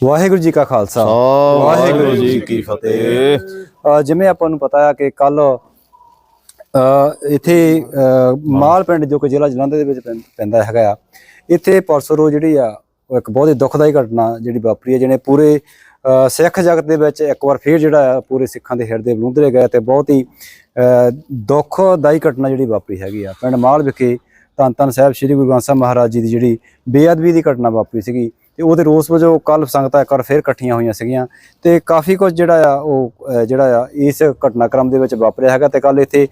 ਵਾਹਿਗੁਰੂ ਜੀ ਕਾ ਖਾਲਸਾ। ਵਾਹਿਗੁਰੂ ਜੀ ਕੀ ਫਤਿਹ। ਜਿਵੇਂ ਆਪਾਂ ਨੂੰ ਪਤਾ ਹੈ ਕਿ ਕੱਲ ਇੱਥੇ ਮਾਲ ਪਿੰਡ ਜੋ ਕਿ ਜ਼ਿਲ੍ਹਾ ਜਲੰਧਰ ਦੇ ਵਿੱਚ ਪੈਂਦਾ ਹੈਗਾ ਆ ਇੱਥੇ ਪਰਸੋਂ ਜਿਹੜੀ ਆ ਉਹ ਇੱਕ ਬਹੁਤ ਹੀ ਦੁਖਦਾਈ ਘਟਨਾ ਜਿਹੜੀ ਵਾਪਰੀ ਹੈ ਜਿਹਨੇ ਪੂਰੇ ਸਿੱਖ ਜਗਤ ਦੇ ਵਿੱਚ ਇੱਕ ਵਾਰ ਫੇਰ ਜਿਹੜਾ ਆ ਪੂਰੇ ਸਿੱਖਾਂ ਦੇ ਹਿਰਦੇ ਬਲੂੰਦਰੇ ਗਏ ਤੇ ਬਹੁਤ ਹੀ ਦੁੱਖਦਾਈ ਘਟਨਾ ਜਿਹੜੀ ਵਾਪਰੀ ਹੈਗੀ ਆ। ਪਿੰਡ ਮਾਲ ਵਿਖੇ ਧੰਨ ਧੰਨ ਸਾਹਿਬ ਸ੍ਰੀ ਗੁਰੂ ਗ੍ਰੰਥ ਸਾਹਿਬ ਮਹਾਰਾਜ ਜੀ ਦੀ ਜਿਹੜੀ ਬੇਅਦਬੀ ਦੀ ਘਟਨਾ ਵਾਪਰੀ ਸੀਗੀ। ਤੇ ਉਹਦੇ ਰੋਸ ਵਜੋਂ ਕੱਲ ਸੰਗਤਾਂ ਇੱਕ ਵਾਰ ਫੇਰ ਇਕੱਠੀਆਂ ਹੋਈਆਂ ਸੀਗੀਆਂ ਤੇ ਕਾਫੀ ਕੁਝ ਜਿਹੜਾ ਆ, ਉਹ ਜਿਹੜਾ ਆ, ਇਸ ਘਟਨਾਕ੍ਰਮ ਦੇ ਵਿੱਚ ਵਾਪਰਿਆ ਹੈਗਾ ਤੇ ਕੱਲ ਇੱਥੇ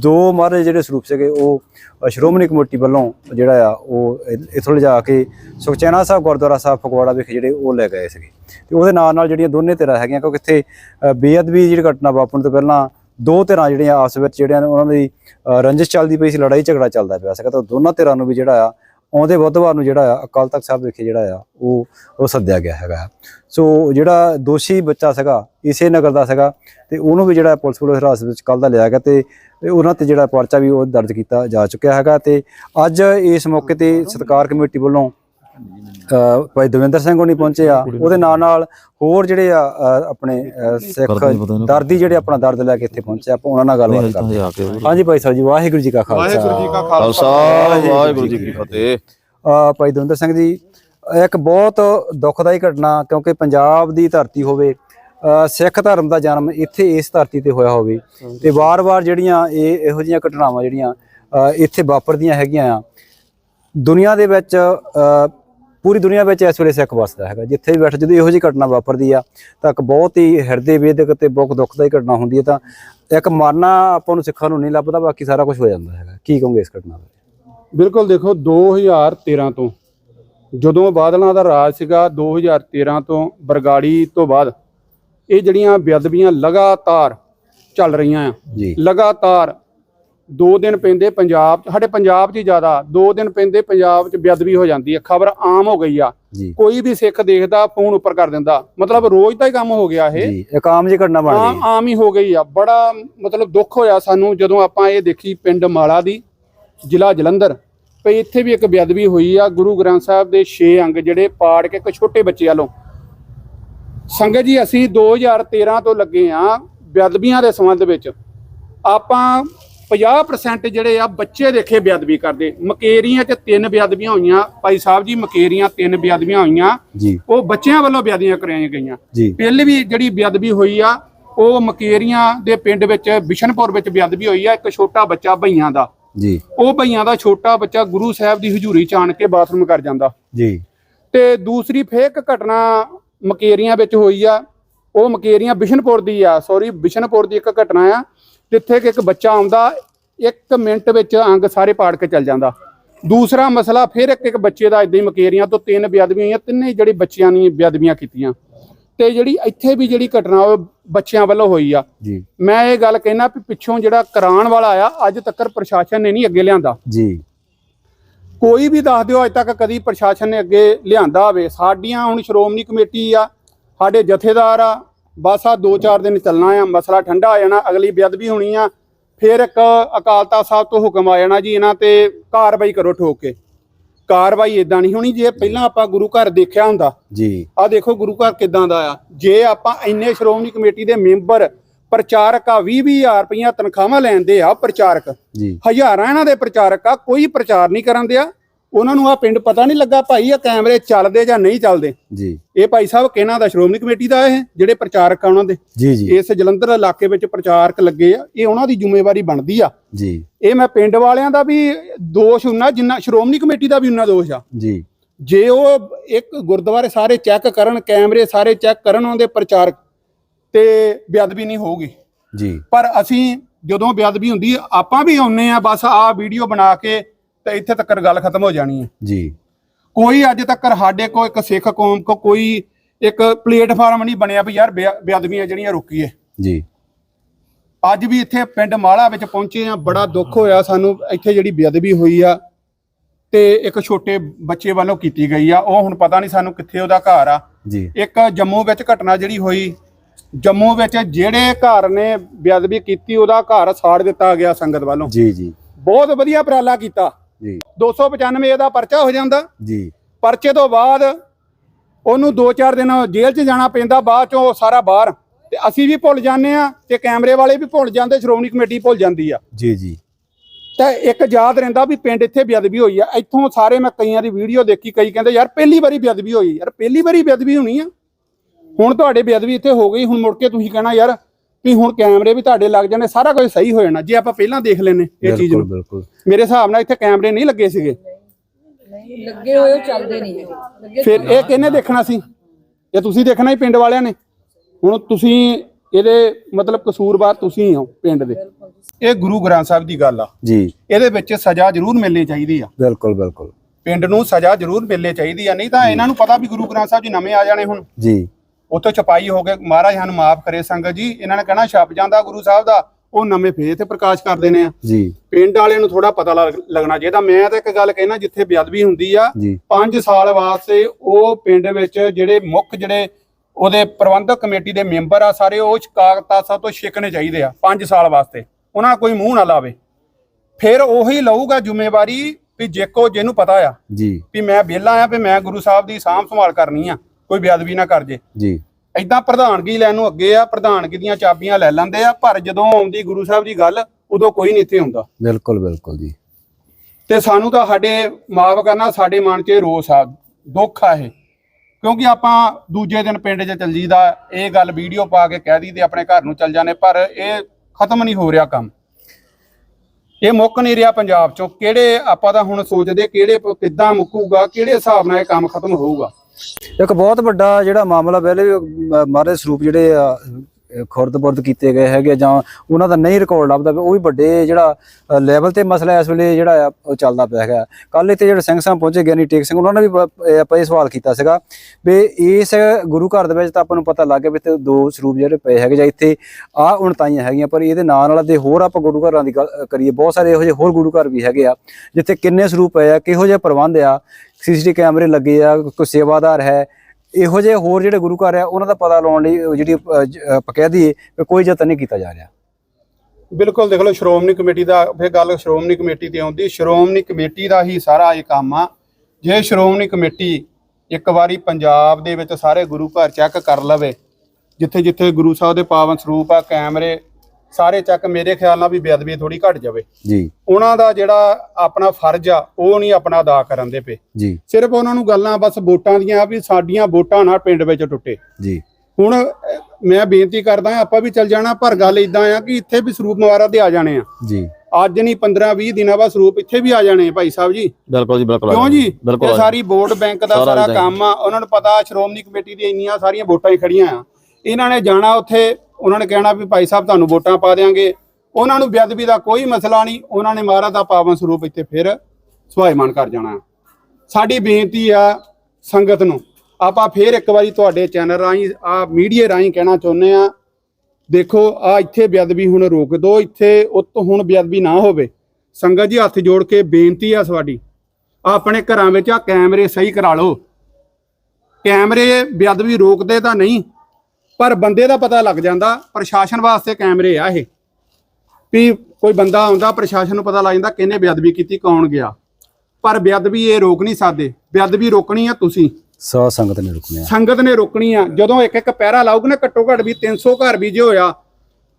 ਦੋ ਮਹਾਰਾਜ ਜਿਹੜੇ ਸਰੂਪ ਸੀਗੇ, ਉਹ ਸ਼੍ਰੋਮਣੀ ਕਮੇਟੀ ਵੱਲੋਂ ਜਿਹੜਾ ਆ, ਉਹ, ਇ- ਇੱਥੋਂ ਲਿਜਾ ਕੇ ਸੁਖਚੈਨਾ ਸਾਹਿਬ, ਗੁਰਦੁਆਰਾ ਸਾਹਿਬ, ਫਗਵਾੜਾ ਵਿਖੇ ਜਿਹੜੇ ਉਹ ਲੈ ਗਏ ਸੀਗੇ। ਤੇ ਉਹਦੇ ਨਾਲ ਨਾਲ ਜਿਹੜੀਆਂ ਦੋਨੇ ਧਿਰਾਂ ਹੈਗੀਆਂ, ਕਿਉਂਕਿ ਇੱਥੇ ਬੇਅਦਬੀ ਜਿਹੜੀ ਘਟਨਾ ਵਾਪਰਨ ਤੋਂ ਪਹਿਲਾਂ ਦੋ ਧਿਰਾਂ ਜਿਹੜੀਆਂ ਆਪਸ ਵਿੱਚ ਜਿਹੜੀਆਂ ਉਹਨਾਂ ਦੀ ਰੰਜਿਸ਼ ਚੱਲਦੀ ਪਈ ਸੀ, ਲੜਾਈ ਝਗੜਾ ਚੱਲਦਾ ਪਿਆ ਸੀਗਾ, ਤਾਂ ਦੋਨਾਂ ਧਿਰਾਂ ਨੂੰ ਵੀ ਜਿਹੜਾ ਆ ਆਉਂਦੇ ਬੁੱਧਵਾਰ ਨੂੰ ਜਿਹੜਾ ਆ, ਅਕਾਲ ਤਖਤ ਸਾਹਿਬ ਵਿਖੇ ਜਿਹੜਾ ਆ, ਉਹ ਉਹ ਸੱਦਿਆ ਗਿਆ ਹੈਗਾ ਸੋ ਜਿਹੜਾ ਦੋਸ਼ੀ ਬੱਚਾ ਸੀਗਾ, ਇਸੇ ਨਗਰ ਦਾ ਸੀਗਾ, ਤੇ ਉਹਨੂੰ ਵੀ ਜਿਹੜਾ ਪੁਲਿਸ ਵੱਲੋਂ ਹਿਰਾਸਤ ਵਿੱਚ ਕੱਲ ਦਾ ਲਿਆ ਗਿਆ ਤੇ ਉਹਨਾਂ ਤੇ ਜਿਹੜਾ ਪਰਚਾ ਵੀ ਉਹ ਦਰਜ ਕੀਤਾ ਜਾ ਚੁੱਕਿਆ ਹੈਗਾ ਤੇ ਅੱਜ ਇਸ ਮੌਕੇ ਤੇ ਸਤਕਾਰ ਕਮੇਟੀ ਵੱਲੋਂ ਅ, ਭਾਈ ਦਵਿੰਦਰ ਸਿੰਘ ਹੋਣੀ ਪਹੁੰਚੇ ਆ। ਉਹਦੇ ਨਾਲ ਨਾਲ ਹੋਰ ਜਿਹੜੇ ਆ ਅ, ਆਪਣੇ ਅ, ਸਿੱਖ ਦਰਦੀ ਜਿਹੜੇ ਆਪਣਾ ਦਰਦ ਲੈ ਕੇ ਇੱਥੇ ਪਹੁੰਚੇ ਆ, ਆਪਾਂ ਉਹਨਾਂ ਨਾਲ ਗੱਲਬਾਤ ਕਰਦੇ ਹਾਂ। ਹਾਂਜੀ ਭਾਈ ਸਾਹਿਬ ਜੀ ਵਾਹਿਗੁਰੂ ਜੀ ਕਾ ਖਾਲਸਾ। ਵਾਹਿਗੁਰੂ ਜੀ ਕਾ ਖਾਲਸਾ। ਵਾਹਿਗੁਰੂ ਜੀ ਕੀ ਫਤਿਹ। ਅ, ਭਾਈ ਦਵਿੰਦਰ ਸਿੰਘ ਜੀ ਇੱਕ ਬਹੁਤ ਦੁਖਦਾਈ ਘਟਨਾ ਕਿਉਂਕਿ ਪੰਜਾਬ ਦੀ ਧਰਤੀ ਹੋਵੇ ਅ, ਸਿੱਖ ਧਰਮ ਦਾ ਜਨਮ ਇੱਥੇ ਇਸ ਧਰਤੀ ਤੇ ਹੋਇਆ ਹੋਵੇ। ਤੇ ਵਾਰ-ਵਾਰ ਜਿਹੜੀਆਂ ਇਹ ਇਹੋ ਜਿਹੀਆਂ ਘਟਨਾਵਾਂ ਜਿਹੜੀਆਂ ਅ, ਇੱਥੇ ਵਾਪਰਦੀਆਂ ਹੈਗੀਆਂ ਆ। ਦੁਨੀਆ ਦੇ ਵਿੱਚ ਅ, ਪੂਰੀ ਦੁਨੀਆ ਵਿੱਚ ਇਸ ਵੇਲੇ ਸਿੱਖ ਵਸਦਾ ਹੈਗਾ। ਜਿੱਥੇ ਵੀ ਬੈਠ ਜਦੋਂ ਇਹੋ ਜਿਹੀ ਘਟਨਾ ਵਾਪਰਦੀ ਆ ਤਾਂ ਇੱਕ ਬਹੁਤ ਹੀ ਹਿਰਦੇ ਵੇਦਕ ਤੇ ਬਹੁਤ ਦੁਖਦਾਈ ਘਟਨਾ ਹੁੰਦੀ ਹੈ ਤਾਂ ਇੱਕ ਮਰਨਾ ਆਪਾਂ ਨੂੰ ਸਿੱਖਾਂ ਨੂੰ ਨਹੀਂ ਲੱਭਦਾ ਬਾਕੀ ਸਾਰਾ ਕੁਝ ਹੋ ਜਾਂਦਾ ਹੈਗਾ। ਕੀ ਕਹੋਗੇ ਇਸ ਘਟਨਾ ਬਾਰੇ? ਬਿਲਕੁਲ ਦੇਖੋ 2013 ਤੋਂ ਜਦੋਂ ਬਾਦਲਾਂ ਦਾ ਰਾਜ ਸੀਗਾ 2013 ਤੋਂ ਬਰਗਾੜੀ ਤੋਂ ਬਾਅਦ ਇਹ ਜਿਹੜੀਆਂ ਬੇਅਦਬੀਆਂ ਲਗਾਤਾਰ ਚੱਲ ਰਹੀਆਂ ਆ ਜੀ। ਲਗਾਤਾਰ ਦੋ ਦਿਨ ਪੈਂਦੇ ਪੰਜਾਬ 'ਚ ਸਾਡੇ ਪੰਜਾਬ 'ਚ ਹੀ ਜ਼ਿਆਦਾ ਦੋ ਦਿਨ ਪੈਂਦੇ ਪੰਜਾਬ 'ਚ ਬੇਅਦਬੀ ਹੋ ਜਾਂਦੀ ਹੈ ਖਬਰ ਆਮ ਹੋ ਗਈ ਆ। ਜੀ। ਕੋਈ ਵੀ ਸਿੱਖ ਦੇਖਦਾ ਫੋਨ ਉੱਪਰ ਕਰ ਦਿੰਦਾ। ਮਤਲਬ ਰੋਜ਼ ਦਾ ਹੀ ਕੰਮ ਹੋ ਗਿਆ ਇਹ। ਜੀ ਇੱਕ ਆਮ ਜਿਹੀ ਘਟਨਾ ਬਣ ਗਈ। ਆਮ ਹੀ ਹੋ ਗਈ ਆ। ਬੜਾ ਮਤਲਬ ਦੁੱਖ ਹੋਇਆ ਸਾਨੂੰ ਜਦੋਂ ਆਪਾਂ ਇਹ ਦੇਖੀ ਪਿੰਡ ਮਾਲਾ ਦੀ ਜ਼ਿਲ੍ਹਾ ਜਲੰਧਰ। ਭਈ ਇੱਥੇ ਵੀ ਇੱਕ ਬੇਅਦਬੀ ਹੋਈ ਆ ਗੁਰੂ ਗ੍ਰੰਥ ਸਾਹਿਬ ਦੇ 6 ਅੰਗ ਜਿਹੜੇ ਪਾੜ ਕੇ ਇੱਕ ਛੋਟੇ ਬੱਚੇ ਵੱਲੋਂ। ਸੰਗਤ ਜੀ ਅਸੀਂ 2013 ਤੋਂ ਲੱਗੇ ਆ ਬੇਅਦਬੀਆਂ ਦੇ ਸੰਬੰਧ ਵਿੱਚ। ਆਪਾਂ 50% ਜਿਹੜੇ ਆ ਬੱਚੇ ਦੇਖੇ ਬੇਅਦਬੀ ਕਰਦੇ। ਮਕੇਰੀਆਂ 'ਚ ਤਿੰਨ ਬੇਅਦਬੀਆਂ ਹੋਈਆਂ। ਭਾਈ ਸਾਹਿਬ ਜੀ ਮਕੇਰੀਆਂ ਤਿੰਨ ਬੇਅਦਬੀਆਂ ਹੋਈਆਂ। ਉਹ ਬੱਚਿਆਂ ਵੱਲੋਂ ਬੇਅਦਬੀਆਂ ਕਰਾਈਆਂ ਗਈਆਂ। ਪਹਿਲੀ ਵੀ ਜਿਹੜੀ ਬੇਅਦਬੀ ਹੋਈ ਆ ਉਹ ਮਕੇਰੀਆਂ ਦੇ ਪਿੰਡ ਵਿੱਚ ਬਿਸ਼ਨਪੁਰ ਵਿੱਚ ਬੇਅਦਬੀ ਹੋਈ ਆ ਇੱਕ ਛੋਟਾ ਬੱਚਾ ਭਈਆਂ ਦਾ। ਜੀ। ਉਹ ਭਈਆਂ ਦਾ ਛੋਟਾ ਬੱਚਾ ਗੁਰੂ ਸਾਹਿਬ ਦੀ ਹਜ਼ੂਰੀ ਚ ਆਣ ਕੇ ਬਾਥਰੂਮ ਕਰ ਜਾਂਦਾ। ਜੀ। ਤੇ ਦੂਸਰੀ ਫੇਕ ਘਟਨਾ ਮਕੇਰੀਆਂ ਵਿੱਚ ਹੋਈ ਆ। ਉਹ ਮਕੇਰੀਆਂ ਬਿਸ਼ਨਪੁਰ ਦੀ ਆ। ਸੌਰੀ ਬਿਸ਼ਨਪੁਰ ਦੀ ਇੱਕ ਘਟਨਾ ਆ। ਜਿੱਥੇ ਕਿ ਇੱਕ ਬੱਚਾ ਆਉਂਦਾ 1 ਮਿੰਟ ਵਿੱਚ ਅੰਗ ਸਾਰੇ ਪਾੜ ਕੇ ਚੱਲ ਜਾਂਦਾ। ਦੂਸਰਾ ਮਸਲਾ ਫਿਰ ਇੱਕ ਇੱਕ ਬੱਚੇ ਦਾ ਇਦਾਂ ਹੀ ਮਕੇਰੀਆਂ ਤੋਂ ਤਿੰਨ ਬੇਅਦਬੀਆਂ ਹੋਈਆਂ ਤਿੰਨੇ ਜਿਹੜੀ ਬੱਚਿਆਂ ਨੇ ਬੇਅਦਬੀਆਂ ਕੀਤੀਆਂ। ਤੇ ਜਿਹੜੀ ਇੱਥੇ ਵੀ ਜਿਹੜੀ ਘਟਨਾ ਉਹ ਬੱਚਿਆਂ ਵੱਲੋਂ ਹੋਈ ਆ। ਜੀ। ਮੈਂ ਇਹ ਗੱਲ ਕਹਿਣਾ ਵੀ ਪਿੱਛੋਂ ਜਿਹੜਾ ਕਰਾਉਣ ਵਾਲਾ ਆ ਅੱਜ ਤੱਕ ਪ੍ਰਸ਼ਾਸਨ ਨੇ ਨਹੀਂ ਅੱਗੇ ਲਿਆਂਦਾ। ਜੀ। ਕੋਈ ਵੀ ਦੱਸ ਦਿਓ ਅੱਜ ਤੱਕ ਕਦੀ ਪ੍ਰਸ਼ਾਸਨ ਨੇ ਅੱਗੇ ਲਿਆਂਦਾ ਹੋਵੇ। ਸਾਡੀਆਂ ਹੁਣ ਸ਼੍ਰੋਮਣੀ ਕਮੇਟੀ ਆ ਸਾਡੇ ਜਥੇਦਾਰ ਆ ਬਸ ਆ 2-4 ਦਿਨ ਚੱਲਣਾ ਆ ਮਸਲਾ ਠੰਡਾ ਹੋ ਜਾਣਾ ਅਗਲੀ ਬੇਅਦਬੀ ਹੋਣੀ ਆ ਫਿਰ ਇੱਕ ਅਕਾਲ ਤਖਤ ਸਾਹਿਬ ਤੋਂ ਹੁਕਮ ਆ ਜਾਣਾ ਜੀ ਇਹਨਾਂ ਤੇ ਕਾਰਵਾਈ ਕਰੋ ਠੋਕ ਕੇ। ਕਾਰਵਾਈ ਇਦਾਂ ਨਹੀਂ ਹੋਣੀ ਜੇ ਪਹਿਲਾਂ ਆਪਾਂ ਗੁਰੂ ਘਰ ਦੇਖਿਆ ਹੁੰਦਾ ਜੀ। ਆ ਦੇਖੋ ਗੁਰੂ ਘਰ ਕਿਦਾਂ ਦਾ ਆ। ਜੇ ਆਪਾਂ ਇੰਨੇ ਸ਼੍ਰੋਮਣੀ ਕਮੇਟੀ ਦੇ ਮੈਂਬਰ ਪ੍ਰਚਾਰਕ ਆ 20 ਹਜ਼ਾਰ ਰੁਪਈਆ ਤਨਖਾਹਾਂ ਲੈਂਦੇ ਆ ਪ੍ਰਚਾਰਕ ਜੀ। ਹਜ਼ਾਰਾਂ ਇਹਨਾਂ ਦੇ ਪ੍ਰਚਾਰਕ ਆ ਕੋਈ ਪ੍ਰਚਾਰ ਨਹੀਂ ਕਰਨ ਦਿਆ। ਉਹਨਾਂ ਨੂੰ ਆ ਪਿੰਡ ਪਤਾ ਨਹੀਂ ਲੱਗਾ ਭਾਈ ਆ ਕੈਮਰੇ ਚੱਲਦੇ ਜਾਂ ਨਹੀਂ ਚੱਲਦੇ। ਜੀ। ਇਹ ਭਾਈ ਸਾਹਿਬ ਕਿਹਨਾਂ ਦਾ ਸ਼੍ਰੋਮਣੀ ਕਮੇਟੀ ਦਾ ਇਹ ਜਿਹੜੇ ਪ੍ਰਚਾਰਕ ਆ ਉਹਨਾਂ ਦੇ। ਜੀ ਜੀ। ਇਸ ਜਲੰਧਰ ਇਲਾਕੇ ਵਿੱਚ ਪ੍ਰਚਾਰਕ ਲੱਗੇ ਆ ਇਹ ਉਹਨਾਂ ਦੀ ਜ਼ਿੰਮੇਵਾਰੀ ਬਣਦੀ ਆ। ਜੀ। ਇਹ ਮੈਂ ਪਿੰਡ ਵਾਲਿਆਂ ਦਾ ਵੀ ਦੋਸ਼ ਉਹਨਾਂ ਜਿੰਨਾ ਸ਼੍ਰੋਮਣੀ ਕਮੇਟੀ ਦਾ ਵੀ ਉਹਨਾਂ ਦੋਸ਼ ਆ। ਜੀ। ਜੇ ਉਹ ਇੱਕ ਗੁਰਦੁਆਰੇ ਸਾਰੇ ਚੈੱਕ ਕਰਨ ਕੈਮਰੇ ਸਾਰੇ ਚੈੱਕ ਕਰਨ ਉਹਦੇ ਪ੍ਰਚਾਰਕ ਤੇ ਬੇਅਦਬੀ ਨਹੀਂ ਹੋਊਗੀ। ਜੀ। ਪਰ ਅਸੀਂ ਜਦੋਂ ਬੇਅਦਬੀ ਹੁੰਦੀ ਆਪਾਂ ਵੀ ਆਉਨੇ ਆ ਬਸ ਆਹ ਵੀਡੀਓ ਬਣਾ ਕੇ ਤੇ ਇੱਥੇ ਤੱਕ ਗੱਲ ਖਤਮ ਹੋ ਜਾਣੀ ਹੈ। ਜੀ। ਕੋਈ ਅੱਜ ਤੱਕ ਸਾਡੇ ਕੋ ਇੱਕ ਸਿੱਖ ਕੌਮ ਕੋ ਕੋਈ ਇੱਕ ਪਲੇਟਫਾਰਮ ਨਹੀਂ ਬਣਿਆ ਵੀ ਯਾਰ ਬੇਅ- ਬੇਅਦਬੀਆਂ ਜਿਹੜੀਆਂ ਰੁਕੀਏ। ਜੀ। ਅੱਜ ਵੀ ਇੱਥੇ ਪਿੰਡ ਮਾਲਾ ਵਿੱਚ ਪਹੁੰਚੇ ਆ ਬੜਾ ਦੁੱਖ ਹੋਇਆ ਸਾਨੂੰ। ਇੱਥੇ ਜਿਹੜੀ ਬੇਅਦਬੀ ਹੋਈ ਆ ਤੇ ਇੱਕ ਛੋਟੇ ਬੱਚੇ ਵੱਲੋਂ ਕੀਤੀ ਗਈ ਆ। ਉਹ ਹੁਣ ਪਤਾ ਨਹੀਂ ਸਾਨੂੰ ਕਿੱਥੇ ਉਹਦਾ ਘਰ ਆ। ਜੀ। ਇੱਕ ਜੰਮੂ ਵਿੱਚ ਘਟਨਾ ਜਿਹੜੀ ਹੋਈ ਜੰਮੂ ਵਿੱਚ ਜਿਹੜੇ ਘਰ ਨੇ ਬੇਅਦਬੀ ਕੀਤੀ ਉਹਦਾ ਘਰ ਸਾੜ ਦਿੱਤਾ ਗਿਆ ਸੰਗਤ ਵੱਲੋਂ। ਜੀ ਜੀ। ਬਹੁਤ ਵਧੀਆ ਉਪਰਾਲਾ ਕੀਤਾ। 295 ਦਾ ਪਰਚਾ ਹੋ ਜਾਂਦਾ। ਜੀ। ਪਰਚੇ ਤੋਂ ਬਾਅਦ ਉਹਨੂੰ 2-4 ਦਿਨ ਜੇਲ੍ਹ 'ਚ ਜਾਣਾ ਪੈਂਦਾ ਬਾਅਦ ਚੋਂ ਉਹ ਸਾਰਾ ਬਾਹਰ। ਤੇ ਅਸੀਂ ਵੀ ਭੁੱਲ ਜਾਂਦੇ ਆ ਤੇ ਕੈਮਰੇ ਵਾਲੇ ਵੀ ਭੁੱਲ ਜਾਂਦੇ ਸ਼੍ਰੋਮਣੀ ਕਮੇਟੀ ਭੁੱਲ ਜਾਂਦੀ ਆ। ਜੀ ਜੀ। ਤਾਂ ਇੱਕ ਯਾਦ ਰਹਿੰਦਾ ਵੀ ਪਿੰਡ ਇੱਥੇ ਬੇਅਦਬੀ ਹੋਈ ਆ। ਇੱਥੋਂ ਸਾਰੇ ਮੈਂ ਕਈਆਂ ਦੀ ਵੀਡੀਓ ਦੇਖੀ ਕਈ ਕਹਿੰਦੇ ਯਾਰ ਪਹਿਲੀ ਵਾਰੀ ਬੇਅਦਬੀ ਹੋਈ ਯਾਰ ਪਹਿਲੀ ਵਾਰੀ ਬੇਅਦਬੀ ਹੋਣੀ ਆ। ਹੁਣ ਤੁਹਾਡੇ ਬੇਅਦਬੀ ਇੱਥੇ ਹੋ ਗਈ ਹੁਣ ਮੁੜ ਕੇ ਤੁਸੀਂ ਕਹਿਣਾ ਯਾਰ ਵੀ ਹੁਣ ਕੈਮਰੇ ਵੀ ਤੁਹਾਡੇ ਲੱਗ ਜਾਣੇ ਸਾਰਾ ਕੁਝ ਸਹੀ ਹੋ ਜਾਣਾ ਜੇ ਆਪਾਂ ਪਹਿਲਾਂ ਦੇਖ ਲੈਨੇ ਇਹ ਚੀਜ਼ ਬਿਲਕੁਲ ਨੂੰ। ਬਿਲਕੁਲ ਮੇਰੇ ਹਿਸਾਬ ਨਾਲ ਇੱਥੇ ਕੈਮਰੇ ਨਹੀਂ ਲੱਗੇ ਸੀਗੇ। ਨਹੀਂ ਲੱਗੇ ਹੋਏ ਉਹ ਚੱਲਦੇ ਨਹੀਂ ਲੱਗੇ ਫਿਰ ਇਹ ਕਿਹਨੇ ਦੇਖਣਾ ਸੀ? ਇਹ ਤੁਸੀਂ ਦੇਖਣਾ ਹੀ ਪਿੰਡ ਵਾਲਿਆਂ ਨੇ। ਹੁਣ ਤੁਸੀਂ ਇਹਦੇ ਮਤਲਬ ਕਸੂਰਵਾਰ ਤੁਸੀਂ ਹੋ ਪਿੰਡ ਦੇ। ਇਹ ਗੁਰੂ ਗ੍ਰੰਥ ਸਾਹਿਬ ਦੀ ਗੱਲ ਆ। ਜੀ। ਇਹਦੇ ਵਿੱਚ ਸਜ਼ਾ ਜ਼ਰੂਰ ਮਿਲਣੀ ਚਾਹੀਦੀ ਆ। ਬਿਲਕੁਲ ਬਿਲਕੁਲ। ਪਿੰਡ ਨੂੰ ਸਜ਼ਾ ਜ਼ਰੂਰ ਮਿਲਣੀ ਚਾਹੀਦੀ ਆ। ਨਹੀਂ ਤਾਂ ਇਹਨਾਂ ਨੂੰ ਪਤਾ ਵੀ ਗੁਰੂ ਗ੍ਰੰਥ ਸਾਹਿਬ ਜੀ ਨਵੇਂ ਆ ਜਾਣੇ ਹੁਣ। ਜੀ। ਉੱਥੇ ਛਪਾਈ ਹੋ ਕੇ ਮਹਾਰਾਜ ਸਾਨੂੰ ਮਾਫ ਕਰੇ ਸੰਗਤ ਜੀ ਇਹਨਾਂ ਨੇ ਕਹਿਣਾ ਛਪ ਜਾਂਦਾ ਗੁਰੂ ਸਾਹਿਬ ਦਾ ਉਹ ਨਵੇਂ ਫੇਰ ਤੇ ਪ੍ਰਕਾਸ਼ ਕਰ ਦੇਣੇ ਆ। ਜੀ। ਪਿੰਡ ਵਾਲਿਆਂ ਨੂੰ ਥੋੜਾ ਪਤਾ ਲੱਗ- ਲੱਗਣਾ ਚਾਹੀਦਾ। ਮੈਂ ਤਾਂ ਇੱਕ ਗੱਲ ਕਹਿਣਾ ਜਿੱਥੇ ਬੇਅਦਬੀ ਹੁੰਦੀ ਆ ਜੀ। 5 ਸਾਲ ਵਾਸਤੇ ਉਹ ਪਿੰਡ ਵਿੱਚ ਜਿਹੜੇ ਮੁੱਖ ਜਿਹੜੇ ਉਹਦੇ ਪ੍ਰਬੰਧਕ ਕਮੇਟੀ ਦੇ ਮੈਂਬਰ ਆ ਸਾਰੇ ਉਹ ਕਾਗਜ਼ਾਂ ਸਾਹਿਬ ਤੋਂ ਛਿਕਣੇ ਚਾਹੀਦੇ ਆ 5 ਸਾਲ ਵਾਸਤੇ। ਉਹਨਾਂ ਕੋਈ ਮੂੰਹ ਨਾ ਲਾਵੇ। ਫਿਰ ਉਹੀ ਲਊਗਾ ਜ਼ਿੰਮੇਵਾਰੀ ਵੀ ਜੇਕੋ ਜਿਹਨੂੰ ਪਤਾ ਆ ਜੀ। ਵੀ ਮੈਂ ਵਿਹਲਾ ਆ ਵੀ ਮੈਂ ਗੁਰੂ ਸਾਹਿਬ ਦੀ ਸਾਂਭ ਸੰਭਾਲ ਕਰਨੀ ਆ। ਕੋਈ ਬੇਅਦਬੀ ਨਾ ਕਰ ਜੇ। ਜੀ। ਐਦਾਂ ਪ੍ਰਧਾਨਗੀ ਲੈਣ ਨੂੰ ਅੱਗੇ ਆ ਪ੍ਰਧਾਨਗੀ ਦੀਆਂ ਚਾਬੀਆਂ ਲੈ ਲੈਂਦੇ ਆ ਪਰ ਜਦੋਂ ਆਉਂਦੀ ਗੁਰੂ ਸਾਹਿਬ ਦੀ ਗੱਲ ਉਦੋਂ ਕੋਈ ਨਹੀਂ ਇੱਥੇ ਹੁੰਦਾ। ਬਿਲਕੁਲ ਬਿਲਕੁਲ ਜੀ। ਤੇ ਸਾਨੂੰ ਤਾਂ ਸਾਡੇ ਮਾਫ ਕਰਨਾ ਸਾਡੇ ਮਨ 'ਚ ਰੋਸ ਆ ਦੁੱਖ ਆ ਇਹ। ਕਿਉਂਕਿ ਆਪਾਂ ਦੂਜੇ ਦਿਨ ਪਿੰਡ 'ਚ ਚੱਲ ਜੀਦਾ ਇਹ ਗੱਲ ਵੀਡੀਓ ਪਾ ਕੇ ਕਹਿ ਦਈਦੀ ਆਪਣੇ ਘਰ ਨੂੰ ਚੱਲ ਜਾਣੇ ਪਰ ਇਹ ਖਤਮ ਨਹੀਂ ਹੋ ਰਿਹਾ ਕੰਮ। ਇਹ ਮੁੱਕ ਨਹੀਂ ਰਿਹਾ ਪੰਜਾਬ 'ਚੋਂ। ਕਿਹੜੇ ਆਪਾਂ ਤਾਂ ਹੁਣ ਸੋਚਦੇ ਕਿਹੜੇ ਕਿੱਦਾਂ ਮੁੱਕੂਗਾ ਕਿਹੜੇ ਹਿਸਾਬ ਨਾਲ ਇਹ ਕੰਮ ਖਤਮ ਹੋਊਗਾ। ਇੱਕ ਬਹੁਤ ਵੱਡਾ ਜਿਹੜਾ ਮਾਮਲਾ ਪਹਿਲੇ ਵੀ ਮਹਾਰਾਜ ਸਰੂਪ ਜਿਹੜੇ ਆ ਖੁਰਦ-ਬੁਰਦ ਕੀਤੇ ਗਏ ਹੈਗੇ ਜਾਂ ਉਹਨਾਂ ਦਾ ਨਹੀਂ ਰਿਕਾਰਡ ਲੱਭਦਾ ਉਹ ਵੀ ਵੱਡੇ ਜਿਹੜਾ ਲੈਵਲ ਤੇ ਮਸਲਾ ਇਸ ਵੇਲੇ ਜਿਹੜਾ ਆ, ਉਹ ਚੱਲਦਾ ਪਿਆ ਹੈਗਾ। ਕੱਲ ਇੱਥੇ ਜਿਹੜੇ ਸਿੰਘ ਸਾਹਿਬ ਪਹੁੰਚੇ, ਗਿਆਨੀ ਟੇਕ ਸਿੰਘ, ਉਹਨਾਂ ਨੇ ਵੀ ਬ- ਆਪਾਂ ਇਹ ਸਵਾਲ ਕੀਤਾ ਸੀਗਾ ਵੀ ਇਸ ਗੁਰੂ ਘਰ ਦੇ ਵਿੱਚ ਤਾਂ ਆਪਾਂ ਨੂੰ ਪਤਾ ਲੱਗ ਗਿਆ ਵੀ ਤੇ ਦੋ ਸਰੂਪ ਜਿਹੜੇ ਪਏ ਹੈਗੇ ਜਾਂ ਇੱਥੇ ਆ ਉਣਤਾਈਆਂ ਹੈਗੀਆਂ, ਪਰ ਇਹਦੇ ਨਾਲ ਨਾਲ ਦੇ ਹੋਰ ਆਪਾਂ ਗੁਰੂ ਘਰਾਂ ਦੀ ਗੱਲ ਕਰੀਏ, ਬਹੁਤ ਸਾਰੇ ਇਹੋ ਜਿਹੇ ਹੋਰ ਗੁਰੂ ਘਰ ਵੀ ਹੈਗੇ ਆ, ਜਿੱਥੇ ਕਿੰਨੇ ਸਰੂਪ ਪਏ ਆ, ਕਿਹੋ ਜਿਹੇ ਪ੍ਰਬੰਧ ਆ ਸੀਸੀਟੀ ਕੈਮਰੇ ਲੱਗੇ ਆ, ਕੋਈ ਸੇਵਾਦਾਰ ਹੈ ਇਹੋ ਜਿਹੇ ਹੋਰ ਜਿਹੜੇ ਗੁਰੂ ਘਰ ਆ ਉਹਨਾਂ ਦਾ ਪਤਾ ਲਾਉਣ ਲਈ ਜਿਹੜੀ ਅਹ, ਜ- ਆਪਾਂ ਕਹਿ ਦਈਏ ਕੋਈ ਯਤਨ ਨਹੀਂ ਕੀਤਾ ਜਾ ਰਿਹਾ। ਬਿਲਕੁਲ ਦੇਖ ਲਓ ਸ਼੍ਰੋਮਣੀ ਕਮੇਟੀ ਦਾ ਫਿਰ ਗੱਲ ਸ਼੍ਰੋਮਣੀ ਕਮੇਟੀ ਤੇ ਆਉਂਦੀ। ਸ਼੍ਰੋਮਣੀ ਕਮੇਟੀ ਦਾ ਹੀ ਸਾਰਾ ਇਹ ਕੰਮ ਆ। ਜੇ ਸ਼੍ਰੋਮਣੀ ਕਮੇਟੀ ਇੱਕ ਵਾਰੀ ਪੰਜਾਬ ਦੇ ਵਿੱਚ ਸਾਰੇ ਗੁਰੂ ਘਰ ਚੈੱਕ ਕਰ ਲਵੇ ਜਿੱਥੇ ਜਿੱਥੇ ਗੁਰੂ ਸਾਹਿਬ ਦੇ ਪਾਵਨ ਸਰੂਪ ਆ ਕੈਮਰੇ ਸਾਰੇ ਚੱਕ ਮੇਰੇ ਖਿਆਲ ਨਾਲ ਵੀ ਬੇਅਦਬੀ ਥੋੜੀ ਘਟ ਜਾਵੇ। ਜੀ। ਉਹਨਾਂ ਦਾ ਜਿਹੜਾ ਆਪਣਾ ਫਰਜ਼ ਆ ਉਹ ਨਹੀਂ ਆਪਣਾ ਅਦਾ ਕਰਨ ਦੇ ਪਏ। ਜੀ। ਸਿਰਫ ਉਹਨਾਂ ਨੂੰ ਗੱਲਾਂ ਬਸ ਵੋਟਾਂ ਦੀਆਂ ਵੀ ਸਾਡੀਆਂ ਵੋਟਾਂ ਨਾ ਪਿੰਡ ਵਿੱਚ ਟੁੱਟੇ। ਜੀ। ਹੁਣ ਮੈਂ ਬੇਨਤੀ ਕਰਦਾ ਆਪਾਂ ਵੀ ਚੱਲ ਜਾਣਾ ਪਰ ਗੱਲ ਇਦਾਂ ਆ ਕਿ ਇੱਥੇ ਵੀ ਸਰੂਪ ਮਵਾਰਾ ਦੇ ਆ ਜਾਣੇ ਆ। ਜੀ। ਅੱਜ ਨਹੀਂ 15 20 ਦਿਨਾਂ ਬਾਅਦ ਸਰੂਪ ਇੱਥੇ ਵੀ ਆ ਜਾਣੇ ਆ ਭਾਈ ਸਾਹਿਬ ਜੀ। ਬਿਲਕੁਲ ਜੀ ਬਿਲਕੁਲ ਕਿਉਂ ਜੀ? ਬਿਲਕੁਲ ਇਹ ਸਾਰੀ ਵੋਟ ਬੈਂਕ ਦਾ ਸਾਰਾ। ਕੰਮ ਆ। ਉਹਨਾਂ ਨੂੰ ਪਤਾ ਸ਼੍ਰੋਮਣੀ ਕਮੇਟੀ ਦੀਆਂ ਇੰਨੀਆਂ ਸਾਰੀਆਂ ਵੋਟਾਂ ਹੀ ਖੜੀਆਂ ਆ। ਇਹਨਾਂ ਨੇ ਜਾਣਾ ਉੱਥੇ ਉਹਨਾਂ ਨੇ ਕਹਿਣਾ ਵੀ ਭਾਈ ਸਾਹਿਬ ਤੁਹਾਨੂੰ ਵੋਟਾਂ ਪਾ ਦੇਾਂਗੇ ਉਹਨਾਂ ਨੂੰ ਬੇਅਦਬੀ ਦਾ ਕੋਈ ਮਸਲਾ ਨਹੀਂ। ਉਹਨਾਂ ਨੇ ਮਹਾਰਾਜ ਦਾ ਪਾਵਨ ਸਰੂਪ ਇੱਥੇ ਫਿਰ ਸੁਭਾਇਮਾਨ ਕਰ ਜਾਣਾ ਸਾਡੀ ਬੇਨਤੀ ਆ ਸੰਗਤ ਨੂੰ, ਆਪਾਂ ਫੇਰ ਇੱਕ ਵਾਰੀ ਤੁਹਾਡੇ ਚੈਨਲ ਰਾਹੀਂ, ਆ ਮੀਡੀਆ ਰਾਹੀਂ ਕਹਿਣਾ ਚਾਹੁੰਦੇ ਆ ਦੇਖੋ, ਆ ਇੱਥੇ ਬੇਅਦਬੀ ਹੁਣ ਰੋਕ ਦਿਓ ਇੱਥੇ ਉਤ ਹੁਣ ਬੇਅਦਬੀ ਨਾ ਹੋਵੇ। ਸੰਗਤ ਜੀ, ਹੱਥ ਜੋੜ ਕੇ ਬੇਨਤੀ ਆ ਸਾਡੀ, ਆਪਣੇ ਘਰਾਂ ਵਿੱਚ ਆ ਕੈਮਰੇ ਸਹੀ ਕਰਾ ਲਓ। ਕੈਮਰੇ ਬੇਅਦਬੀ ਰੋਕਦੇ ਤਾਂ ਨਹੀਂ ਪਰ ਬੰਦੇ ਦਾ ਪਤਾ ਲੱਗ ਜਾਂਦਾ ਪ੍ਰਸ਼ਾਸਨ ਵਾਸਤੇ ਕੈਮਰੇ ਆ ਇਹ। ਵੀ ਕੋਈ ਬੰਦਾ ਆਉਂਦਾ ਪ੍ਰਸ਼ਾਸਨ ਨੂੰ ਪਤਾ ਲੱਗ ਜਾਂਦਾ ਕਿਹਨੇ ਬੇਅਦਬੀ ਕੀਤੀ ਕੌਣ ਗਿਆ। ਪਰ ਬੇਅਦਬੀ ਇਹ ਰੋਕ ਨਹੀਂ ਸਕਦੇ। ਬੇਅਦਬੀ ਰੋਕਣੀ ਆ ਤੁਸੀਂ। ਸਾ ਸੰਗਤ ਨੇ ਰੁਕਨੇ ਆ। ਸੰਗਤ ਨੇ ਰੋਕਣੀ ਆ। ਜਦੋਂ ਇੱਕ ਇੱਕ ਪਹਿਰਾ ਲਾਊਗਾ ਨਾ ਘੱਟੋ ਘੱਟ ਵੀ 300 ਘਰ ਵੀ ਜੇ ਹੋਇਆ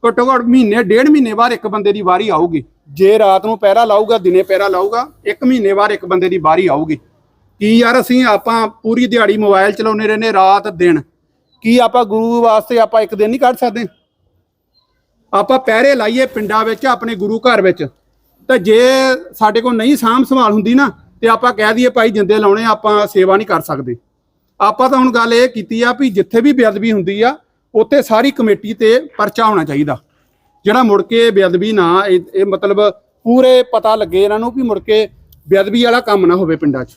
ਘੱਟੋ ਘੱਟ ਮਹੀਨੇ ਡੇਢ ਮਹੀਨੇ ਬਾਅਦ ਇੱਕ ਬੰਦੇ ਦੀ ਵਾਰੀ ਆਊਗੀ। ਜੇ ਰਾਤ ਨੂੰ ਪਹਿਰਾ ਲਾਊਗਾ ਦਿਨੇ ਪਹਿਰਾ ਲਾਊਗਾ ਇੱਕ ਮਹੀਨੇ ਬਾਅਦ ਇੱਕ ਬੰਦੇ ਦੀ ਵਾਰੀ ਆਊਗੀ। ਕੀ ਯਾਰ ਅਸੀਂ ਆਪਾਂ ਪੂਰੀ ਦਿਹਾੜੀ ਮੋਬਾਈਲ ਚਲਾਉਂਦੇ ਰਹਿੰਦੇ ਰਾਤ ਦਿਨ। ਕੀ ਆਪਾਂ ਗੁਰੂ ਵਾਸਤੇ ਆਪਾਂ ਇੱਕ ਦਿਨ ਨਹੀਂ ਕੱਢ ਸਕਦੇ? ਆਪਾਂ ਪਹਿਰੇ ਲਾਈਏ ਪਿੰਡਾਂ ਵਿੱਚ, ਆਪਣੇ ਗੁਰੂ ਘਰ ਵਿੱਚ। ਤਾਂ ਜੇ ਸਾਡੇ ਕੋਲ ਨਹੀਂ ਸਾਂਭ ਸੰਭਾਲ ਹੁੰਦੀ ਨਾ, ਤੇ ਆਪਾਂ ਕਹਿ ਦਈਏ ਭਾਈ ਜਿੰਦੇ ਲਾਉਣੇ ਆਪਾਂ ਸੇਵਾ ਨਹੀਂ ਕਰ ਸਕਦੇ। ਆਪਾਂ ਤਾਂ ਹੁਣ ਗੱਲ ਇਹ ਕੀਤੀ ਆ ਵੀ ਜਿੱਥੇ ਵੀ ਬੇਅਦਬੀ ਹੁੰਦੀ ਆ, ਉੱਥੇ ਸਾਰੀ ਕਮੇਟੀ ਤੇ ਪਰਚਾ ਹੋਣਾ ਚਾਹੀਦਾ। ਜਿਹੜਾ ਮੁੜ ਕੇ ਬੇਅਦਬੀ ਨਾ, ਇਹ ਇਹ ਮਤਲਬ ਪੂਰੇ ਪਤਾ ਲੱਗੇ ਇਹਨਾਂ ਨੂੰ ਵੀ ਮੁੜ ਕੇ ਬੇਅਦਬੀ ਵਾਲਾ ਕੰਮ ਨਾ ਹੋਵੇ ਪਿੰਡਾਂ 'ਚ।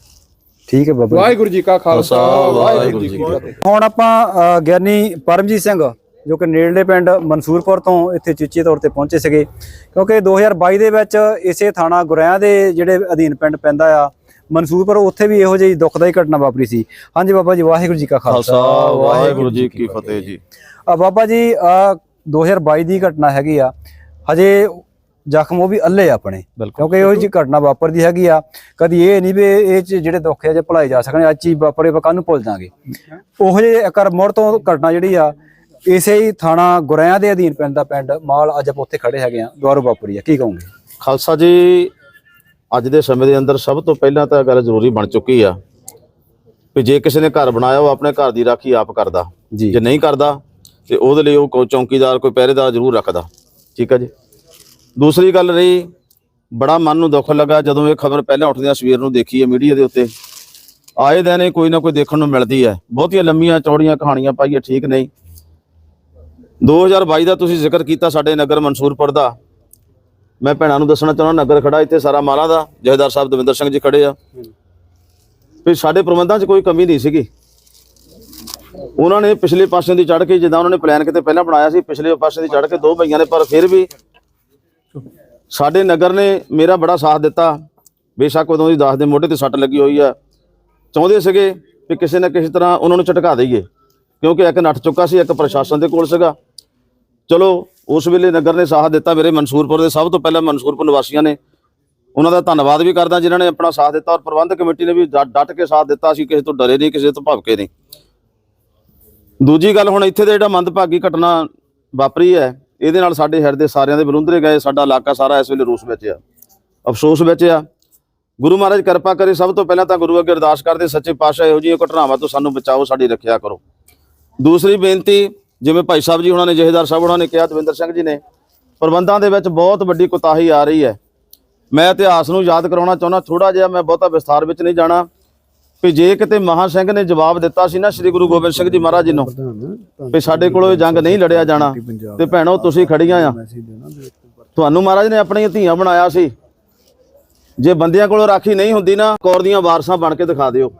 ਠੀਕ ਹੈ ਬਾਬਾ। ਵਾਹਿਗੁਰੂ ਜੀ ਕਾ ਖਾਲਸਾ ਵਾਹਿਗੁਰੂ ਜੀ ਕੀ ਫਤਿਹ। ਹੁਣ ਆਪਾਂ ਗਿਆਨੀ ਪਰਮਜੀਤ ਸਿੰਘ ਜੋ ਕਿ ਨੇੜਲੇ ਪਿੰਡ ਮਨਸੂਰਪੁਰ ਤੋਂ ਇੱਥੇ ਚੁੱਚੇ ਤੌਰ ਤੇ ਪਹੁੰਚੇ ਸੀਗੇ ਕਿਉਂਕਿ 2022 ਦੇ ਵਿੱਚ ਇਸੇ ਥਾਣਾ ਗੁਰਿਆਂ ਦੇ ਜਿਹੜੇ ਅਧੀਨ ਪਿੰਡ ਪੈਂਦਾ ਆ ਮਨਸੂਰਪੁਰ ਉੱਥੇ ਵੀ ਇਹੋ ਜਿਹੀ ਦੁਖਦਾਈ ਘਟਨਾ ਵਾਪਰੀ ਸੀ। ਹਾਂਜੀ ਬਾਬਾ ਜੀ ਵਾਹਿਗੁਰੂ ਜੀ ਕਾ ਖਾਲਸਾ। ਖਾਲਸਾ ਵਾਹਿਗੁਰੂ ਜੀ ਕੀ ਫਤਿਹ ਜੀ। ਆ ਬਾਬਾ ਜੀ ਆ 2022 ਦੀ ਘਟਨਾ ਹੈਗੀ ਆ ਹਜੇ ਜ਼ਖਮ ਉਹ ਵੀ ਅੱਲੇ ਆ ਆਪਣੇ। ਕਿਉਂਕਿ ਇਹੋ ਜਿਹੀ ਘਟਨਾ ਵਾਪਰਦੀ ਹੈਗੀ ਆ ਕਦੀ ਇਹ ਨਹੀਂ ਵੀ ਇਹ ਚ ਜਿਹੜੇ ਦੁੱਖ ਆ ਜੇ ਭੁਲਾਏ ਜਾ ਸਕਣ ਅੱਜ ਚੀਜ਼ ਵਾਪਰੇ ਕੱਲ੍ਹ ਨੂੰ ਭੁੱਲ ਜਾਾਂਗੇ? ਉਹੋ ਜਿਹੇ ਕਰ ਮੁੜ ਤੋਂ ਘਟਨਾ ਜਿਹੜੀ ਆ ਇਸੇ ਹੀ ਥਾਣਾ ਗੁਰਿਆਂ ਦੇ ਅਧੀਨ ਪੈਂਦਾ ਪਿੰਡ ਮਾਲ ਅੱਜ ਆਪਾਂ ਉੱਥੇ ਖੜੇ ਹੈਗੇ ਆ ਦੁਆਰੋਂ ਵਾਪਰੀ ਆ ਕੀ ਕਹੋਗੇ? ਖਾਲਸਾ ਜੀ ਅੱਜ ਦੇ ਸਮੇਂ ਦੇ ਅੰਦਰ ਸਭ ਤੋਂ ਪਹਿਲਾਂ ਤਾਂ ਗੱਲ ਜ਼ਰੂਰੀ ਬਣ ਚੁੱਕੀ ਆ ਕਿ ਜੇ ਕਿਸੇ ਨੇ ਘਰ ਬਣਾਇਆ ਉਹ ਆਪਣੇ ਘਰ ਦੀ ਰਾਖੀ ਆਪ ਕਰਦਾ। ਜੀ। ਜੇ ਨਹੀਂ ਕਰਦਾ ਤੇ ਉਹਦੇ ਲਈ ਉਹ ਚੌਕੀਦਾਰ ਕੋਈ ਪਹਿਰੇਦਾਰ ਜ਼ਰੂਰ ਰੱਖਦਾ। ਠੀਕ ਹੈ ਜੀ? ਦੂਸਰੀ ਗੱਲ ਰਹੀ, ਬੜਾ ਮਨ ਨੂੰ ਦੁੱਖ ਲੱਗਾ ਜਦੋਂ ਇਹ ਖਬਰ ਪਹਿਲਾਂ ਉੱਠਦਿਆਂ ਸਵੇਰ ਨੂੰ ਦੇਖੀ ਹੈ ਮੀਡੀਆ ਦੇ ਉੱਤੇ। ਆਏ ਦਿਨ ਕੋਈ ਨਾ ਕੋਈ ਦੇਖਣ ਨੂੰ ਮਿਲਦੀ ਹੈ। ਬਹੁਤੀਆਂ ਲੰਮੀਆਂ ਚੌੜੀਆਂ ਕਹਾਣੀਆਂ ਪਾਈਏ, ਠੀਕ ਨਹੀਂ। 2022 ਦਾ ਤੁਸੀਂ ਜ਼ਿਕਰ ਕੀਤਾ ਸਾਡੇ ਨਗਰ ਮਨਸੂਰਪੁਰ ਦਾ। ਮੈਂ ਭੈਣਾਂ ਨੂੰ ਦੱਸਣਾ ਚਾਹੁੰਦਾ, ਨਗਰ ਖੜਾ ਇੱਥੇ ਸਾਰਾ ਮਾਲਾ ਦਾ। ਜਹੇਦਾਰ ਸਾਹਿਬ ਦਵਿੰਦਰ ਸਿੰਘ ਜੀ ਖੜੇ ਆ। ਵੀ ਸਾਡੇ ਪ੍ਰਬੰਧਾਂ 'ਚ ਕੋਈ ਕਮੀ ਨਹੀਂ ਸੀਗੀ। ਉਹਨਾਂ ਨੇ ਪਿਛਲੇ ਪਾਸੇ ਦੀ ਚੜ੍ਹ ਕੇ, ਜਿੱਦਾਂ ਉਹਨਾਂ ਨੇ ਪਲਾਨ ਕਿਤੇ ਪਹਿਲਾਂ ਬਣਾਇਆ ਸੀ, ਪਿਛਲੇ ਪਾਸੇ ਦੀ ਚੜ੍ਹ ਕੇ ਦੋ ਬਈਆਂ ਨੇ, ਪਰ ਫਿਰ ਵੀ ਸਾਡੇ ਨਗਰ ਨੇ ਮੇਰਾ ਬੜਾ ਸਾਥ ਦਿੱਤਾ। ਬੇਸ਼ੱਕ ਉਦੋਂ ਦੀ ਦਾਸ ਦੇ ਮੋਢੇ ਤੇ ਸੱਟ ਲੱਗੀ ਹੋਈ ਆ। ਚਾਹੁੰਦੇ ਸੀਗੇ ਕਿ ਕਿਸੇ ਨਾ ਕਿਸੇ ਤਰ੍ਹਾਂ ਉਹਨਾਂ ਨੂੰ ਝਟਕਾ ਦਈਏ। ਕਿਉਂਕਿ ਇੱਕ ਨੱਠ ਚੁੱਕਾ ਸੀ, ਇੱਕ ਪ੍ਰਸ਼ਾਸਨ ਦੇ ਕੋਲ ਸੀਗਾ। ਚਲੋ, ਉਸ ਵੇਲੇ ਨਗਰ ਨੇ ਸਾਥ ਦਿੱਤਾ ਮੇਰੇ ਮਨਸੂਰਪੁਰ ਦੇ। ਸਭ ਤੋਂ ਪਹਿਲਾਂ ਮਨਸੂਰਪੁਰ ਨਿਵਾਸੀਆਂ ਨੇ ਉਹਨਾਂ ਦਾ ਧੰਨਵਾਦ ਵੀ ਕਰਦਾ, ਜਿਨ੍ਹਾਂ ਨੇ ਆਪਣਾ ਸਾਥ ਦਿੱਤਾ। ਔਰ ਪ੍ਰਬੰਧਕ ਕਮੇਟੀ ਨੇ ਵੀ ਡਟ ਕੇ ਸਾਥ ਦਿੱਤਾ ਸੀ, ਕਿਸੇ ਤੋਂ ਡਰੇ ਨਹੀਂ, ਕਿਸੇ ਤੋਂ ਭਵਕੇ ਨਹੀਂ। ਦੂਜੀ ਗੱਲ, ਹੁਣ ਇੱਥੇ ਦੇ ਜਿਹੜਾ ਮੰਦਭਾਗੀ ਘਟਨਾ ਵਾਪਰੀ ਹੈ ਇਹਦੇ ਨਾਲ ਸਾਡੇ ਹਿਰਦੇ ਸਾਰਿਆਂ ਦੇ ਵਿਰੁੰਧਰੇ ਗਏ, ਸਾਡਾ ਇਲਾਕਾ ਸਾਰਾ ਇਸ ਵੇਲੇ ਰੂਸ ਵਿੱਚ ਆ। ਅਫਸੋਸ ਵਿੱਚ ਆ। ਗੁਰੂ ਮਹਾਰਾਜ ਕਿਰਪਾ ਕਰੇ, ਸਭ ਤੋਂ ਪਹਿਲਾਂ ਤਾਂ ਗੁਰੂ ਅੱਗੇ ਅਰਦਾਸ ਕਰਦੇ, ਸੱਚੇ ਪਾਤਸ਼ਾਹ ਇਹੋ ਜਿਹੀਆਂ ਘਟਨਾਵਾਂ ਤੋਂ ਸਾਨੂੰ ਬਚਾਓ, ਸਾਡੀ ਰੱਖਿਆ ਕਰੋ। ਦੂਸਰੀ ਬੇਨਤੀ, ਜਿਵੇਂ ਭਾਈ ਸਾਹਿਬ ਜੀ ਉਹਨਾਂ ਨੇ, ਜਹੇਦਾਰ ਸਾਹਿਬ ਉਹਨਾਂ ਨੇ ਕਿਹਾ, ਦਵਿੰਦਰ ਸਿੰਘ ਜੀ ਨੇ, ਪ੍ਰਬੰਧਾਂ ਦੇ ਵਿੱਚ ਬਹੁਤ ਵੱਡੀ ਕੁਤਾਹੀ ਆ ਰਹੀ ਹੈ। ਮੈਂ ਇਤਿਹਾਸ ਨੂੰ ਯਾਦ ਕਰਾਉਣਾ ਚਾਹੁੰਦਾ ਥੋੜਾ ਜਿਹਾ ਮੈਂ ਬਹੁਤਾ ਵਿਸਥਾਰ ਵਿੱਚ ਨਹੀਂ ਜਾਣਾ। ਵੀ ਜੇ ਕਿਤੇ ਮਹਾ ਸਿੰਘ ਨੇ ਜਵਾਬ ਦਿੱਤਾ ਸੀ ਨਾ ਸ੍ਰੀ ਗੁਰੂ ਗੋਬਿੰਦ ਸਿੰਘ ਜੀ ਮਹਾਰਾਜ ਜੀ ਨੂੰ, ਵੀ ਸਾਡੇ ਕੋਲੋਂ ਇਹ ਜੰਗ ਨਹੀਂ ਲੜਿਆ ਜਾਣਾ, ਤੇ ਭੈਣੋ ਤੁਸੀਂ ਖੜੀਆਂ ਆ। ਤੁਹਾਨੂੰ ਮਹਾਰਾਜ ਨੇ ਆਪਣੀਆਂ ਧੀਆਂ ਬਣਾਇਆ ਸੀ। ਜੇ ਬੰਦਿਆਂ ਕੋਲੋਂ ਰਾਖੀ ਨਹੀਂ ਹੁੰਦੀ ਨਾ, ਕੌਰ ਦੀਆਂ ਵਾਰਸਾਂ ਬਣ ਕੇ ਦਿਖਾ ਦਿਓ।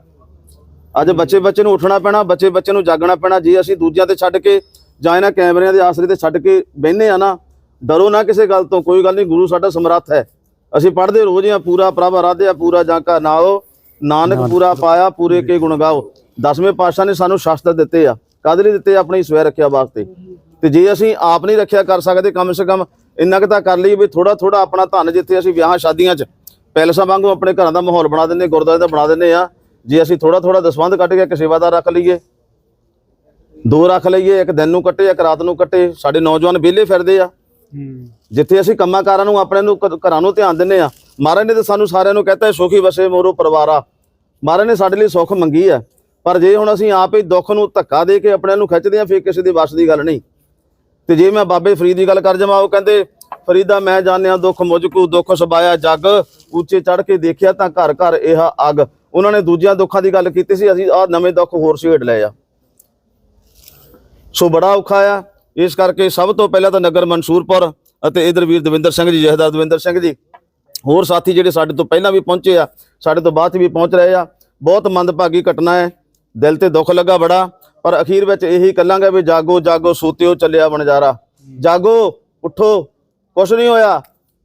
ਅੱਜ ਬੱਚੇ ਬੱਚੇ ਨੂੰ ਉੱਠਣਾ ਪੈਣਾ, ਬੱਚੇ ਬੱਚੇ ਨੂੰ ਜਾਗਣਾ ਪੈਣਾ, ਜੇ ਅਸੀਂ ਦੂਜਿਆਂ ਤੇ ਛੱਡ ਕੇ ਜਾਂ ਇਹਨਾਂ ਕੈਮਰਿਆਂ ਦੇ ਆਸਰੇ ਤੇ ਛੱਡ ਕੇ ਬਹਿੰਦੇ ਆ ਨਾ, ਡਰੋ ਨਾ ਕਿਸੇ ਗੱਲ ਤੋਂ, ਕੋਈ ਗੱਲ ਨਹੀਂ, ਗੁਰੂ ਸਾਡਾ ਸਮਰੱਥ ਹੈ। ਅਸੀਂ ਪੜ੍ਹਦੇ ਰੋਜ਼ ਆ, ਪੂਰਾ ਪ੍ਰਭ ਆਰਾਧਿਆ, ਪੂਰਾ ਜਾਂ ਕਾ ਨਾਓ ਨਾਨਕ ਪੂਰਾ ਪਾਇਆ ਪੂਰੇ ਕੇ ਗੁਣ ਗਾਓ। ਦਸਵੇਂ ਪਾਤਸ਼ਾਹ ਨੇ ਸਾਨੂੰ ਸ਼ਾਸਤਰ ਦਿੱਤੇ ਆ ਕਾਹਦੇ ਲਈ ਦਿੱਤੇ? ਆਪਣੀ ਸਵੈ ਰੱਖਿਆ ਵਾਸਤੇ। ਤੇ ਜੇ ਅਸੀਂ ਆਪ ਨਹੀਂ ਰੱਖਿਆ ਕਰ ਸਕਦੇ ਕਮ ਸੇ ਕਮ ਇੰਨਾ ਕੁ ਤਾਂ ਕਰ ਲਈ ਵੀ ਥੋੜਾ ਥੋੜਾ ਆਪਣਾ ਧਨ ਜਿੱਥੇ ਅਸੀਂ ਵਿਆਹਾਂ ਸ਼ਾਦੀਆਂ 'ਚ ਪੈਲਸਾਂ ਵਾਂਗੂ ਆਪਣੇ ਘਰਾਂ ਦਾ ਮਾਹੌਲ ਬਣਾ ਦਿੰਦੇ ਗੁਰਦੁਆਰੇ ਦਾ ਬਣਾ ਦਿੰਦੇ ਆ। ਜੇ ਅਸੀਂ ਥੋੜਾ ਥੋੜਾ ਦਸਵੰਧ ਕੱਢ ਕੇ ਇੱਕ ਸੇਵਾਦਾਰ ਰੱਖ ਲਈਏ ਦੋ ਰੱਖ ਲਈਏ ਇੱਕ ਦਿਨ ਨੂੰ ਕੱਟੇ ਇੱਕ ਰਾਤ ਨੂੰ ਕੱਟੇ ਸਾਡੇ ਨੌਜਵਾਨ ਵਿਹਲੇ ਫਿਰਦੇ ਆ। ਜਿੱਥੇ ਅਸੀਂ ਕੰਮਾਂ ਕਾਰਾਂ ਨੂੰ ਆਪਣੇ ਨੂੰ ਘਰਾਂ ਨੂੰ ਧਿਆਨ ਦਿੰਨੇ ਆ ਮਹਾਰਾਜ ਨੇ ਤਾਂ ਸਾਨੂੰ ਸਾਰਿਆਂ ਨੂੰ ਕਹਤਾ ਸੁਖੀ ਵਸੇ ਮੋਰੋ ਪਰਿਵਾਰਾ। ਮਹਾਰਾਜ ਨੇ ਸਾਡੇ ਲਈ ਸੁੱਖ ਮੰਗੀ ਆ ਪਰ ਜੇ ਹੁਣ ਅਸੀਂ ਆਪ ਹੀ ਦੁੱਖ ਨੂੰ ਧੱਕਾ ਦੇ ਕੇ ਆਪਣੇ ਨੂੰ ਖਿੱਚਦੇ ਆ ਫਿਰ ਕਿਸੇ ਦੀ ਵੱਸ ਦੀ ਗੱਲ ਨਹੀਂ। ਤੇ ਜੇ ਮੈਂ ਬਾਬੇ ਫਰੀਦ ਦੀ ਗੱਲ ਕਰ ਜਾਵਾਂ, ਉਹ ਕਹਿੰਦੇ, ਫਰੀਦਾ ਮੈਂ ਜਾਣਿਆ ਦੁੱਖ ਮੁਝ ਕੋ, ਦੁੱਖ ਸਬਾਇਆ ਜੱਗ, ਉੱਚੇ ਚੜ ਕੇ ਦੇਖਿਆ ਤਾਂ ਘਰ ਘਰ ਇਹ ਅੱਗ। ਉਹਨਾਂ ਨੇ ਦੂਜਿਆਂ ਦੁੱਖਾਂ ਦੀ ਗੱਲ ਕੀਤੀ ਸੀ, ਅਸੀਂ ਆਹ ਨਵੇਂ ਦੁੱਖ ਹੋਰ ਛੇੜ ਲਏ ਆ। ਸੋ ਬੜਾ ਔਖਾ ਆ। ਇਸ ਕਰਕੇ ਸਭ ਤੋਂ ਪਹਿਲਾਂ ਤਾਂ ਨਗਰ ਮਨਸੂਰਪੁਰ ਅਤੇ ਇਧਰ ਵੀਰ ਦਵਿੰਦਰ ਸਿੰਘ ਜੀ, ਜਹਦਾਰ ਦਵਿੰਦਰ ਸਿੰਘ ਜੀ ਹੋਰ ਸਾਥੀ ਜਿਹੜੇ ਸਾਡੇ ਤੋਂ ਪਹਿਲਾਂ ਵੀ ਪਹੁੰਚੇ ਆ, ਸਾਡੇ ਤੋਂ ਬਾਅਦ 'ਚ ਵੀ ਪਹੁੰਚ ਰਹੇ ਆ, ਬਹੁਤ ਮੰਦਭਾਗੀ ਘਟਨਾ ਹੈ, ਦਿਲ ਤੇ ਦੁੱਖ ਲੱਗਾ ਬੜਾ, ਪਰ ਅਖੀਰ ਵਿੱਚ ਇਹੀ ਕੱਲਾਂਗੇ ਵੀ ਜਾਗੋ ਜਾਗੋ, ਸੂਤਿਓ ਚੱਲਿਆ ਵਣਜਾਰਾ। ਜਾਗੋ, ਉਠੋ, ਕੁਛ ਨਹੀਂ ਹੋਇਆ।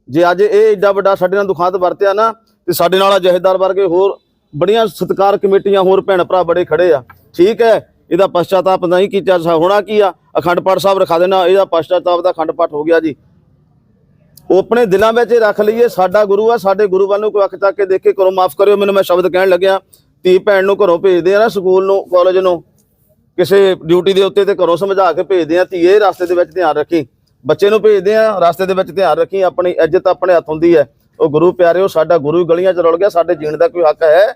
ਜੇ ਅੱਜ ਇਹ ਏਡਾ ਵੱਡਾ ਸਾਡੇ ਨਾਲ ਦੁਖਾਂਤ ਵਰਤਿਆ ਨਾ, ਤੇ ਸਾਡੇ ਨਾਲ ਜਹੇਦਾਰ ਵਰਗੇ ਹੋਰ ਬੜੀਆਂ ਸਤਕਾਰ ਕਮੇਟੀਆਂ ਹੋਰ ਭੈਣ ਭਰਾ ਬੜੇ ਖੜੇ ਆ। ਠੀਕ ਹੈ, ਇਹਦਾ ਪਛਤਾਤਾਪ ਨਹੀਂ ਕੀਤਾ, ਹੋਣਾ ਕੀ ਆ? ਅਖੰਡ ਪਾਠ ਸਾਹਿਬ ਰਖਾ ਦੇਣਾ, ਇਹਦਾ ਪਛਤਾਤਾਪ ਦਾ ਅਖੰਡ ਪਾਠ ਹੋ ਗਿਆ ਜੀ। ਉਹ ਆਪਣੇ ਦਿਲਾਂ ਵਿੱਚ ਇਹ ਰੱਖ ਲਈਏ, ਸਾਡਾ ਗੁਰੂ ਆ, ਸਾਡੇ ਗੁਰੂ ਵੱਲ ਨੂੰ ਕੋਈ ਅੱਖ ਚੱਕ ਕੇ ਦੇਖ ਕੇ ਕਰੋ, ਮਾਫ ਕਰਿਓ, ਮੈਨੂੰ ਮੈਂ ਸ਼ਬਦ ਕਹਿਣ ਲੱਗਿਆ। ਧੀ ਭੈਣ ਨੂੰ ਘਰੋਂ ਭੇਜਦੇ ਆ ਨਾ ਸਕੂਲ ਨੂੰ ਕਾਲਜ ਨੂੰ। ਕਿਸੇ ਡਿਊਟੀ ਦੇ ਉੱਤੇ ਤੇ ਘਰੋਂ ਸਮਝਾ ਕੇ ਭੇਜਦੇ ਆ ਧੀਏ ਰਸਤੇ ਦੇ ਵਿੱਚ ਧਿਆਨ ਰੱਖੀ। ਬੱਚੇ ਨੂੰ ਭੇਜਦੇ ਆ, ਰਸਤੇ ਦੇ ਵਿੱਚ ਧਿਆਨ ਰੱਖੀ, ਆਪਣੀ ਇੱਜ਼ਤ ਆਪਣੇ ਹੱਥ ਹੁੰਦੀ ਹੈ। ਉਹ ਗੁਰੂ ਪਿਆਰਿਓ, ਸਾਡਾ ਗੁਰੂ ਹੀ ਗਲੀਆਂ 'ਚ ਰੁਲ ਗਿਆ, ਸਾਡੇ ਜੀਣ ਦਾ ਕੋਈ ਹੱਕ ਹੈ?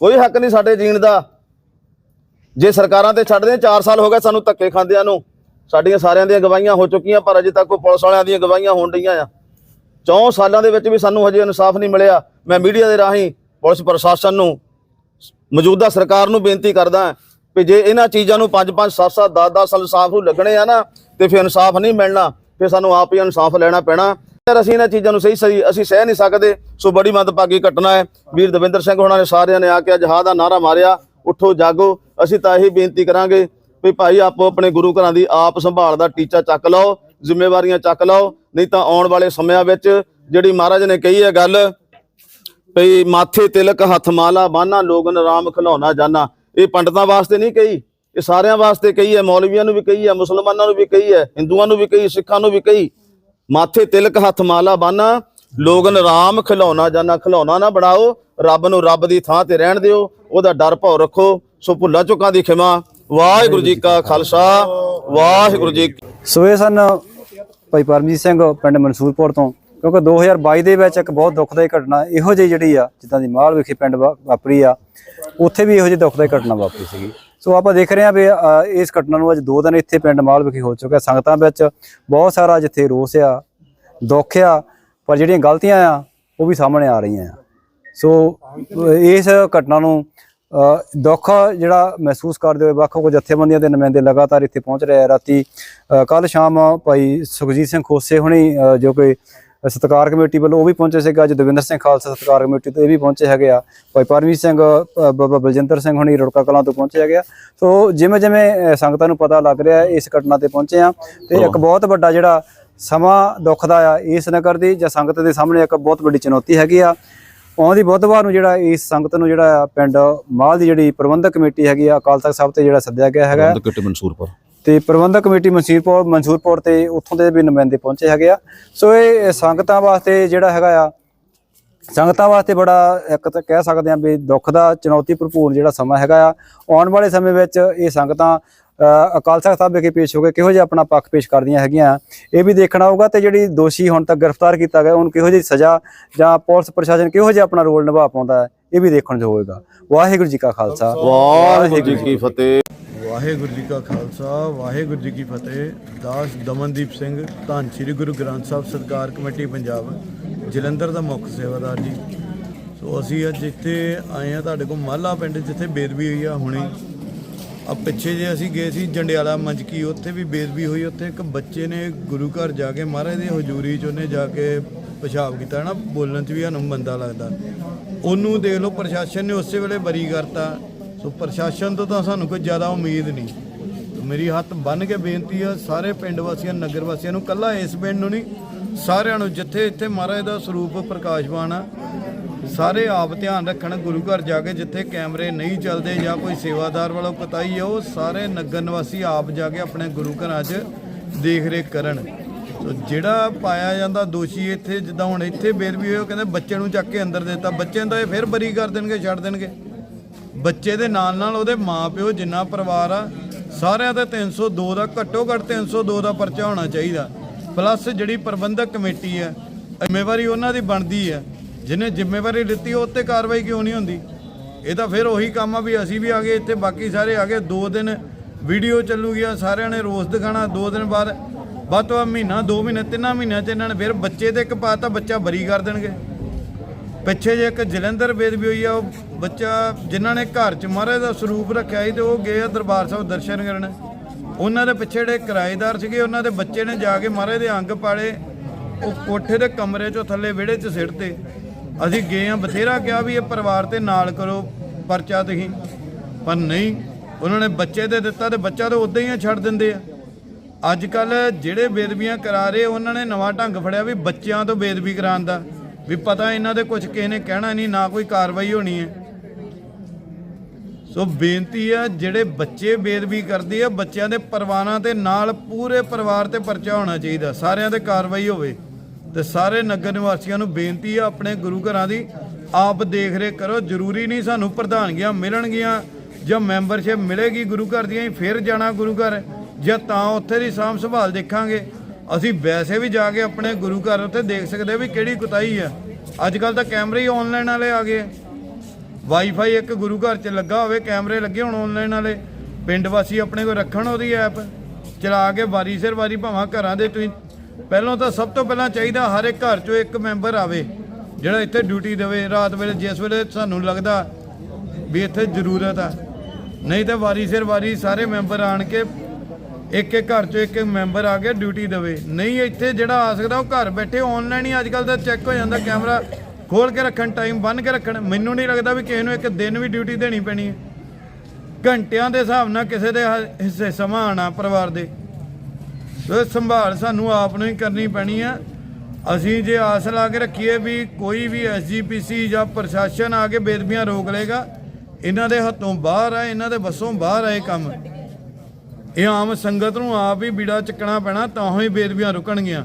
ਕੋਈ ਹੱਕ ਨਹੀਂ ਸਾਡੇ ਜੀਣ ਦਾ। ਜੇ ਸਰਕਾਰਾਂ ਤੇ ਛੱਡਦੇ ਆ 4 ਸਾਲ ਹੋ ਗਏ ਸਾਨੂੰ ਧੱਕੇ ਖਾਂਦਿਆਂ ਨੂੰ। ਸਾਡੀਆਂ ਸਾਰਿਆਂ ਦੀਆਂ ਗਵਾਹੀਆਂ ਹੋ ਚੁੱਕੀਆਂ, ਪਰ ਅਜੇ ਤੱਕ ਕੋਈ ਪੁਲਿਸ ਵਾਲਿਆਂ ਦੀਆਂ ਗਵਾਹੀਆਂ ਹੋਣ ਰਹੀਆਂ ਆ। 4 ਸਾਲਾਂ ਦੇ ਵਿੱਚ ਵੀ ਸਾਨੂੰ ਹਜੇ ਇਨਸਾਫ ਨਹੀਂ ਮਿਲਿਆ। ਮੈਂ ਮੀਡੀਆ ਦੇ ਰਾਹੀਂ ਪੁਲਿਸ ਪ੍ਰਸ਼ਾਸਨ ਨੂੰ, ਮੌਜੂਦਾ ਸਰਕਾਰ ਨੂੰ ਬੇਨਤੀ ਕਰਦਾ ਕਿ ਜੇ ਇਹਨਾਂ ਚੀਜ਼ਾਂ ਨੂੰ 5-5 7-7 10-10 ਸਾਲ ਇਨਸਾਫ ਨੂੰ ਲੱਗਣੇ ਆ ਨਾ, ਤੇ ਫਿਰ ਇਨਸਾਫ ਨਹੀਂ ਮਿਲਣਾ, ਫਿਰ ਸਾਨੂੰ ਆਪ ਹੀ ਇਨਸਾਫ ਲੈਣਾ ਪੈਣਾ। ਯਾਰ ਅਸੀਂ ਇਹਨਾਂ ਚੀਜ਼ਾਂ ਨੂੰ ਸਹੀ ਸਹੀ, ਅਸੀਂ ਸਹਿ ਨਹੀਂ ਸਕਦੇ, ਸੋ ਬੜੀ ਮੰਦਭਾਗੀ ਘਟਨਾ ਹੈ। ਵੀਰ ਦਵਿੰਦਰ ਸਿੰਘ ਹੋਣਾ ਨੇ ਸਾਰਿਆਂ ਨੇ ਆ ਕੇ ਜਹਾਦ ਦਾ ਨਾਰਾ ਮਾਰਿਆ। ਉੱਠੋ, ਜਾਗੋ। ਅਸੀਂ ਤਾਂ ਇਹੀ ਬੇਨਤੀ ਕਰਾਂਗੇ ਵੀ ਭਾਈ ਆਪੋ ਆਪਣੇ ਗੁਰੂ ਘਰਾਂ ਦੀ ਆਪ ਸੰਭਾਲ ਦਾ ਟੀਚਾ ਚੱਕ ਲਓ, ਜ਼ਿੰਮੇਵਾਰੀਆਂ ਚੱਕ ਲਓ, ਨਹੀਂ ਤਾਂ ਆਉਣ ਵਾਲੇ ਸਮਿਆਂ ਵਿੱਚ ਜਿਹੜੀ ਮਹਾਰਾਜ ਨੇ ਕਹੀ ਹੈ ਗੱਲ ਭਈ ਮਾਥੇ ਤਿਲਕ ਹੱਥ ਮਾਲਾ ਬਾਨਾ, ਲੋਗਨ ਰਾਮ ਖਿਲਾਉਣਾ ਜਾਨਾ। ਇਹ ਪੰਡਤਾਂ ਵਾਸਤੇ ਨਹੀਂ ਕਹੀ, ਇਹ ਸਾਰਿਆਂ ਵਾਸਤੇ ਕਹੀ ਹੈ, ਮੌਲਵੀਆਂ ਨੂੰ ਵੀ ਕਹੀ ਹੈ, ਮੁਸਲਮਾਨਾਂ ਨੂੰ ਵੀ ਕਹੀ ਹੈ, ਹਿੰਦੂਆਂ ਨੂੰ ਵੀ ਕਹੀ, ਸਿੱਖਾਂ ਨੂੰ ਵੀ ਕਹੀ। ਮਾਥੇ ਤਿਲਕ ਹੱਥ ਮਾਲਾ ਬਾਨਾ, ਲੋਗਨ ਰਾਮ ਖਿਲੌਣਾ ਜਾਨਾ। ਖਿਲੌਣਾ ਨਾ ਬਣਾਓ, ਰੱਬ ਨੂੰ ਰੱਬ ਦੀ ਥਾਂ ਤੇ ਰਹਿਣ ਦਿਓ, ਉਹਦਾ ਡਰ ਭਾਉ ਰੱਖੋ, ਸੋ ਭੁੱਲਾ ਚੁੱਕਾਂ ਦੀ ਖਿਮਾ। ਵਾਹਿਗੁਰੂ ਜੀ ਕਾ ਖਾਲਸਾ ਵਾਹਿਗੁਰੂ ਜੀ ਕੀ ਸੋ ਇਹ ਸਨ ਭਾਈ ਪਰਮਜੀਤ ਸਿੰਘ ਪਿੰਡ ਮਨਸੂਰਪੁਰ ਤੋਂ ਕਿਉਂਕਿ 2022 ਦੇ ਵਿੱਚ ਇੱਕ ਬਹੁਤ ਦੁਖਦਾਈ ਘਟਨਾ ਇਹੋ ਜਿਹੀ ਜਿਹੜੀ ਆ ਜਿੱਦਾਂ ਦੀ ਮਾਲ ਵਿਖੇ ਪਿੰਡ ਵਾ- ਵਾਪਰੀ ਆ ਉੱਥੇ ਵੀ ਇਹੋ ਜਿਹੀ ਦੁਖਦਾਈ ਘਟਨਾ ਵਾਪਰੀ ਸੀਗੀ। ਸੋ ਆਪਾਂ ਦੇਖ ਰਹੇ ਹਾਂ ਵੀ ਇਸ ਘਟਨਾ ਨੂੰ ਅੱਜ ਦੋ ਦਿਨ ਇੱਥੇ ਪਿੰਡ ਮਾਲ ਵਿਖੇ ਹੋ ਚੁੱਕਾ ਸੰਗਤਾਂ ਵਿੱਚ ਬਹੁਤ ਸਾਰਾ ਜਿੱਥੇ ਰੋਸ ਆ ਦੁੱਖ ਆ ਪਰ ਜਿਹੜੀਆਂ ਗਲਤੀਆਂ ਆ ਉਹ ਵੀ ਸਾਹਮਣੇ ਆ ਰਹੀਆਂ ਆ। ਸੋ ਇਸ ਘਟਨਾ ਨੂੰ ਦੁੱਖ ਜਿਹੜਾ ਮਹਿਸੂਸ ਕਰਦੇ ਹੋਏ ਵੱਖ ਵੱਖ ਜਥੇਬੰਦੀਆਂ ਦੇ ਨੁਮਾਇੰਦੇ ਲਗਾਤਾਰ ਇੱਥੇ ਪਹੁੰਚ ਰਹੇ ਆ। ਰਾਤੀ ਕੱਲ ਸ਼ਾਮ ਭਾਈ ਸੁਖਜੀਤ ਸਿੰਘ ਖੋਸੇ ਹੁਣੀ ਜੋ ਕਿ ਸਤਕਾਰ ਕਮੇਟੀ ਵੱਲੋਂ ਉਹ ਵੀ ਪਹੁੰਚੇ ਸੀਗਾ। ਅੱਜ ਦਵਿੰਦਰ ਸਿੰਘ ਖਾਲਸਾ ਸਤਕਾਰ ਕਮੇਟੀ ਤੋਂ ਇਹ ਵੀ ਪਹੁੰਚੇ ਹੈਗੇ ਆ। ਭਾਈ ਪਰਮਜੀਤ ਸਿੰਘ ਬਾਬਾ ਬਲਜਿੰਦਰ ਸਿੰਘ ਹੁਣੀ ਰੁੜਕਾ ਕਲਾਂ ਤੋਂ ਪਹੁੰਚੇ ਹੈਗੇ ਆ। ਸੋ ਜਿਵੇਂ ਜਿਵੇਂ ਸੰਗਤਾਂ ਨੂੰ ਪਤਾ ਲੱਗ ਰਿਹਾ ਇਸ ਘਟਨਾ ਤੇ ਪਹੁੰਚੇ ਆ। ਤੇ ਇੱਕ ਬਹੁਤ ਵੱਡਾ ਜਿਹੜਾ ਸਮਾਂ ਦੁੱਖ ਦਾ ਆ ਇਸ ਨਗਰ ਦੀ ਜਾਂ ਸੰਗਤ ਦੇ ਸਾਹਮਣੇ ਇੱਕ ਬਹੁਤ ਵੱਡੀ ਚੁਣੌਤੀ ਹੈਗੀ ਆ। ਆਉਂਦੀ ਬੁੱਧਵਾਰ ਨੂੰ ਜਿਹੜਾ ਇਸ ਸੰਗਤ ਨੂੰ ਜਿਹੜਾ ਪਿੰਡ ਮਾਲ ਦੀ ਜਿਹੜੀ ਪ੍ਰਬੰਧਕ ਕਮੇਟੀ ਹੈਗੀ ਆ ਅਕਾਲ ਤਖਤ ਸਾਹਿਬ ਤੇ ਜਿਹੜਾ ਸੱਦਿਆ ਗਿਆ ਹੈਗਾ। ਪ੍ਰਬੰਧਕ ਕਮੇਟੀ ਮਨਸੂਰਪੁਰ। ਤੇ ਪ੍ਰਬੰਧਕ ਕਮੇਟੀ ਮਨਸੂਰਪੁਰ ਮਨਸੂਰਪੁਰ ਤੇ ਉੱਥੋਂ ਦੇ ਵੀ ਨੁਮਾਇੰਦੇ ਪਹੁੰਚੇ ਹੈਗੇ ਆ। ਸੋ ਇਹ ਸੰਗਤਾਂ ਵਾਸਤੇ ਜਿਹੜਾ ਹੈਗਾ ਆ ਸੰਗਤਾਂ ਵਾਸਤੇ ਬੜਾ ਇੱਕ ਤਾਂ ਕਹਿ ਸਕਦੇ ਆ ਵੀ ਦੁੱਖ ਦਾ ਚੁਣੌਤੀ ਭਰਪੂਰ ਜਿਹੜਾ ਸਮਾਂ ਹੈਗਾ ਆ। ਆਉਣ ਵਾਲੇ ਸਮੇਂ ਵਿੱਚ ਇਹ ਸੰਗਤਾਂ ਅਕਾਲ ਤਖਤ ਸਾਹਿਬ ਵਿਖੇ ਪੇਸ਼ ਹੋ ਕੇ ਕਿਹੋ ਜਿਹਾ ਆਪਣਾ ਪੱਖ ਪੇਸ਼ ਕਰਦੀਆਂ ਹੈਗੀਆਂ। ਇਹ ਵੀ ਦੇਖਣਾ ਹੋਊਗਾ ਤੇ ਜਿਹੜੀ ਦੋਸ਼ੀ ਹੁਣ ਤੱਕ ਗ੍ਰਿਫਤਾਰ ਕੀਤਾ ਗਿਆ ਉਹਨੂੰ ਕਿਹੋ ਜਿਹੀ ਸਜ਼ਾ ਜਾਂ ਪੁਲਿਸ ਪ੍ਰਸ਼ਾਸਨ ਕਿਹੋ ਜਿਹਾ ਆਪਣਾ ਰੋਲ ਨਿਭਾ ਪਾਉਂਦਾ ਹੈ ਇਹ ਵੀ ਦੇਖਣ ਯੋਗ ਹੋਏਗਾ। ਵਾਹਿਗੁਰੂ ਜੀ ਕਾ ਖਾਲਸਾ। ਵਾਹਿਗੁਰੂ ਜੀ ਕੀ ਫਤਿਹ। ਵਾਹਿਗੁਰੂ ਜੀ ਕਾ ਖਾਲਸਾ ਵਾਹਿਗੁਰੂ ਜੀ ਕੀ ਫਤਿਹ। ਦਾਸ ਦਮਨਦੀਪ ਸਿੰਘ ਧੰਨ ਸ੍ਰੀ ਗੁਰੂ ਗ੍ਰੰਥ ਸਾਹਿਬ ਸਰਕਾਰ ਕਮੇਟੀ ਪੰਜਾਬ। ਜਲੰਧਰ ਦਾ ਮੁੱਖ ਸੇਵਾਦਾਰ ਜੀ। ਸੋ ਅਸੀਂ ਅੱਜ ਇੱਥੇ ਆਏ ਆ ਤੁਹਾਡੇ ਕੋਲ ਮਾਲਾ ਪਿੰਡ, ਜਿੱਥੇ ਬੇਦਬੀ ਹੋਈ ਆ ਹੁਣੇ। ਆ ਪਿੱਛੇ ਜੇ ਅਸੀਂ ਗਏ ਸੀ ਜੰਡਿਆਲਾ ਮੰਜਕੀ ਉੱਥੇ ਵੀ ਬੇਦਬੀ ਹੋਈ, ਉੱਥੇ ਇੱਕ ਬੱਚੇ ਨੇ ਗੁਰੂ ਘਰ ਜਾ ਕੇ ਮਹਾਰਾਜ ਦੀ ਹਜ਼ੂਰੀ 'ਚ ਉਹਨੇ ਜਾ ਕੇ ਪਿਸ਼ਾਬ ਕੀਤਾ ਨਾ ਬੋਲਣ 'ਚ ਵੀ ਸਾਨੂੰ ਬੰਦਾ ਲੱਗਦਾ। ਉਹਨੂੰ ਦੇਖ ਲਓ, ਪ੍ਰਸ਼ਾਸਨ ਨੇ ਉਸੇ ਵੇਲੇ ਬਰੀ ਕਰਤਾ। ਸੋ ਪ੍ਰਸ਼ਾਸਨ ਤੋਂ ਤਾਂ ਸਾਨੂੰ ਕੋਈ ਜ਼ਿਆਦਾ ਉਮੀਦ ਨਹੀਂ। ਮੇਰੀ ਹੱਥ ਬੰਨ ਕੇ ਬੇਨਤੀ ਆ, ਸਾਰੇ ਪਿੰਡ ਵਾਸੀਆਂ, ਨਗਰ ਵਾਸੀਆਂ ਨੂੰ, ਕੱਲਾ ਇਸ ਪਿੰਡ ਨੂੰ ਨਹੀਂ ਸਾਰਿਆਂ ਨੂੰ ਜਿੱਥੇ ਇੱਥੇ ਮਹਾਰਾਜ ਦਾ ਸਰੂਪ ਪ੍ਰਕਾਸ਼ਵਾਨ ਆ, ਸਾਰੇ ਆਪ ਧਿਆਨ ਰੱਖਣ, ਗੁਰੂ ਘਰ ਜਾ ਕੇ ਜਿੱਥੇ ਕੈਮਰੇ ਨਹੀਂ ਚੱਲਦੇ ਜਾਂ ਕੋਈ ਸੇਵਾਦਾਰ ਵੱਲੋਂ ਕਤਾਈ ਆ, ਉਹ ਸਾਰੇ ਨਗਰ ਨਿਵਾਸੀ ਆਪ ਜਾ ਕੇ ਆਪਣੇ ਗੁਰੂ ਘਰਾਂ 'ਚ ਦੇਖ ਰੇਖ ਕਰਨ। ਸੋ ਜਿਹੜਾ ਪਾਇਆ ਜਾਂਦਾ ਦੋਸ਼ੀ ਇੱਥੇ, ਜਿੱਦਾਂ ਹੁਣ ਇੱਥੇ ਬੇਰਵੀ ਹੋਏ ਉਹ ਕਹਿੰਦੇ ਬੱਚੇ ਨੂੰ ਚੱਕ ਕੇ ਅੰਦਰ ਦਿੱਤਾ। ਬੱਚੇ ਦਾ ਇਹ ਫਿਰ ਬਰੀ ਕਰ ਦੇਣਗੇ, ਛੱਡ ਦੇਣਗੇ। ਬੱਚੇ ਦੇ ਨਾਲ ਨਾਲ ਉਹਦੇ ਮਾਪਿਓ ਜਿੰਨਾ ਪਰਿਵਾਰ ਆ, ਸਾਰਿਆਂ ਦਾ 302 ਦਾ ਘੱਟੋ ਘੱਟ 302 ਦਾ ਪਰਚਾ ਹੋਣਾ ਚਾਹੀਦਾ। ਪਲੱਸ ਜਿਹੜੀ ਪ੍ਰਬੰਧਕ ਕਮੇਟੀ ਹੈ ਜ਼ਿੰਮੇਵਾਰੀ ਉਹਨਾਂ ਦੀ ਬਣਦੀ ਹੈ ਜਿਹਨੇ ਜ਼ਿੰਮੇਵਾਰੀ ਦਿੱਤੀ, ਉਹ ਤੇ ਕਾਰਵਾਈ ਕਿਉਂ ਨਹੀਂ ਹੁੰਦੀ? ਇਹ ਤਾਂ ਫਿਰ ਉਹੀ ਕੰਮ ਆ ਵੀ ਅਸੀਂ ਵੀ ਆ ਗਏ ਇੱਥੇ, ਬਾਕੀ ਸਾਰੇ ਆ ਗਏ। ਦੋ ਦਿਨ ਵੀਡੀਓ ਚੱਲੂਗੀ ਆ, ਸਾਰਿਆਂ ਨੇ ਰੋਸ ਦਿਖਾਣਾ ਦੋ ਦਿਨ ਬਾਅਦ, ਵੱਧ ਤੋਂ ਬਾਅਦ ਮਹੀਨਾ, ਦੋ ਮਹੀਨੇ, ਤਿੰਨਾਂ ਮਹੀਨਿਆਂ ਚ ਇਹਨਾਂ ਨੇ ਫਿਰ ਬੱਚੇ ਤੇ ਇੱਕ ਪਾਤਾ ਬੱਚਾ ਬਰੀ ਕਰ ਦੇਣਗੇ। ਪਿੱਛੇ ਜੇ ਇੱਕ ਜਲੰਧਰ ਬੇਦਬੀ ਹੋਈ ਆ, ਉਹ ਬੱਚਾ ਜਿਨ੍ਹਾਂ ਨੇ ਘਰ 'ਚ ਮਹਾਰਾਜ ਦਾ ਸਰੂਪ ਰੱਖਿਆ ਸੀ ਤੇ ਉਹ ਗਏ ਆ ਦਰਬਾਰ ਸਾਹਿਬ ਦਰਸ਼ਨ ਕਰਨ। ਉਹਨਾਂ ਦੇ ਪਿੱਛੇ ਜਿਹੜੇ ਕਿਰਾਏਦਾਰ ਸੀਗੇ, ਉਹਨਾਂ ਦੇ ਬੱਚੇ ਨੇ ਜਾ ਕੇ ਮਹਾਰਾਜ ਦੇ ਅੰਗ ਪਾਲੇ, ਉਹ ਕੋਠੇ ਦੇ ਕਮਰੇ 'ਚੋਂ ਥੱਲੇ ਵਿਹੜੇ 'ਚ ਸਿੱਟਤੇ ਅਸੀਂ ਗਏ ਆ ਬਥੇਰਾ ਕਿਹਾ ਵੀ ਇਹ ਪਰਿਵਾਰ ਤੇ ਨਾਲ ਕਰੋ, ਪਰਚਾ ਤੁਸੀਂ। ਪਰ ਨਹੀਂ, ਉਹਨਾਂ ਨੇ ਬੱਚੇ ਦੇ ਦਿੱਤਾ ਤੇ ਬੱਚਾ ਤਾਂ ਉਦਾਂ ਹੀ ਛੱਡ ਦਿੰਦੇ ਆ। ਅੱਜ ਕੱਲ ਜਿਹੜੇ ਬੇਦਬੀਆਂ ਕਰਾ ਰਹੇ, ਉਹਨਾਂ ਨੇ ਨਵਾਂ ਢੰਗ ਫੜਿਆ ਵੀ ਬੱਚਿਆਂ ਤੋਂ ਬੇਦਬੀ ਕਰਾਉਣ ਦਾ। ਵੀ ਪਤਾ ਇਹਨਾਂ ਦੇ ਕੁਝ ਕਿਸੇ ਨੇ ਕਹਿਣਾ ਨਹੀਂ, ਨਾ ਕੋਈ ਕਾਰਵਾਈ ਹੋਣੀ ਹੈ। ਸੋ ਬੇਨਤੀ ਆ, ਜਿਹੜੇ ਬੱਚੇ ਬੇਦਬੀ ਕਰਦੇ ਆ, ਬੱਚਿਆਂ ਦੇ ਪਰਿਵਾਰਾਂ ਤੇ ਨਾਲ ਪੂਰੇ ਪਰਿਵਾਰ ਤੇ ਪਰਚਾ ਹੋਣਾ ਚਾਹੀਦਾ, ਸਾਰਿਆਂ ਤੇ ਕਾਰਵਾਈ ਹੋਵੇ। ਤੇ ਸਾਰੇ ਨਗਰ ਨਿਵਾਸੀਆਂ ਨੂੰ ਬੇਨਤੀ ਆ, ਆਪਣੇ ਗੁਰੂ ਘਰਾਂ ਦੀ ਆਪ ਦੇਖ ਰੇਖ ਕਰੋ, ਜ਼ਰੂਰੀ ਨਹੀਂ ਸਾਨੂੰ ਪ੍ਰਧਾਨਗੀਆਂ ਮਿਲਣਗੀਆਂ, ਜਾਂ ਮੈਂਬਰਸ਼ਿਪ ਮਿਲੇਗੀ ਗੁਰੂ ਘਰ ਦੀਆਂ ਹੀ, ਫਿਰ ਜਾਣਾ ਗੁਰੂ ਘਰ, ਜਾਂ ਤਾਂ ਉੱਥੇ ਦੀ ਸਾਂਭ ਸੰਭਾਲ ਦੇਖਾਂਗੇ। ਅਸੀਂ ਵੈਸੇ ਵੀ ਜਾ ਕੇ ਆਪਣੇ ਗੁਰੂ ਘਰ ਉੱਤੇ ਦੇਖ ਸਕਦੇ ਵੀ ਕਿਹੜੀ ਕੁਤਾਈ ਆ। ਅੱਜ ਕੱਲ ਤਾਂ ਕੈਮਰੇ ਹੀ ਆਨਲਾਈਨ ਵਾਲੇ ਆ ਗਏ ਵਾਈਫਾਈ ਇੱਕ ਗੁਰੂ ਘਰ 'ਚ ਲੱਗਾ ਹੋਵੇ, ਕੈਮਰੇ ਲੱਗੇ ਹੋਣ ਆਨਲਾਈਨ ਵਾਲੇ, ਪਿੰਡ ਵਾਸੀ ਆਪਣੇ ਕੋਲ ਰੱਖਣ ਉਹਦੀ ਐਪ ਚਲਾ ਕੇ ਵਾਰੀ ਸਿਰ ਵਾਰੀ ਭਾਵਾਂ ਘਰਾਂ ਦੇ ਤੁਸੀਂ। ਪਹਿਲਾਂ ਤਾਂ ਸਭ ਤੋਂ ਪਹਿਲਾਂ ਚਾਹੀਦਾ ਹਰ ਇੱਕ ਘਰ 'ਚੋਂ ਇੱਕ ਮੈਂਬਰ ਆਵੇ, ਜਿਹੜਾ ਇੱਥੇ ਡਿਊਟੀ ਦੇਵੇ, ਰਾਤ ਵੇਲੇ ਜਿਸ ਵੇਲੇ ਸਾਨੂੰ ਲੱਗਦਾ ਵੀ ਇੱਥੇ ਜ਼ਰੂਰਤ ਆ। ਨਹੀਂ ਤਾਂ ਵਾਰੀ ਸਿਰ ਵਾਰੀ ਸਾਰੇ ਮੈਂਬਰ ਆਣ ਕੇ ਇੱਕ ਇੱਕ ਘਰ 'ਚੋਂ ਇੱਕ ਇੱਕ ਮੈਂਬਰ ਆ ਕੇ ਡਿਊਟੀ ਦੇਵੇ। ਨਹੀਂ ਇੱਥੇ ਜਿਹੜਾ ਆ ਸਕਦਾ ਉਹ ਘਰ ਬੈਠੇ ਆਨਲਾਈਨ ਹੀ ਅੱਜ ਕੱਲ ਤਾਂ ਚੈੱਕ ਹੋ ਜਾਂਦਾ ਕੈਮਰਾ ਖੋਲ ਕੇ ਰੱਖਣ ਟਾਈਮ ਬੰਨ ਕੇ ਰੱਖਣ, ਮੈਨੂੰ ਨਹੀਂ ਲੱਗਦਾ ਵੀ ਕਿਸੇ ਨੂੰ ਇੱਕ ਦਿਨ ਵੀ ਡਿਊਟੀ ਦੇਣੀ ਪੈਣੀ ਹੈ। ਘੰਟਿਆਂ ਦੇ ਹਿਸਾਬ ਨਾਲ ਕਿਸੇ ਦੇ ਹਿੱਸੇ ਸਮਾਂ ਆਣਾ ਪਰਿਵਾਰ ਦੇ। ਸੋ ਸੰਭਾਲ ਸਾਨੂੰ ਆਪ ਨੂੰ ਹੀ ਕਰਨੀ ਪੈਣੀ ਆ। ਅਸੀਂ ਜੇ ਆਸ ਲਾ ਕੇ ਰੱਖੀਏ ਵੀ ਕੋਈ ਵੀ ਐਸਜੀਪੀਸੀ ਜਾਂ ਪ੍ਰਸ਼ਾਸਨ ਆ ਕੇ ਬੇਦਬੀਆਂ ਰੋਕ ਲੇਗਾ ਇਹਨਾਂ ਦੇ ਹੱਥੋਂ ਬਾਹਰ ਆ, ਇਹਨਾਂ ਦੇ ਬੱਸੋਂ ਬਾਹਰ ਆ ਇਹ ਕੰਮ। ਇਹ ਆਮ ਸੰਗਤ ਨੂੰ ਆਪ ਹੀ ਬੀੜਾ ਚੱਕਣਾ ਪੈਣਾ, ਤਾਂ ਹੀ ਬੇਦਬੀਆਂ ਰੁਕਣਗੀਆਂ।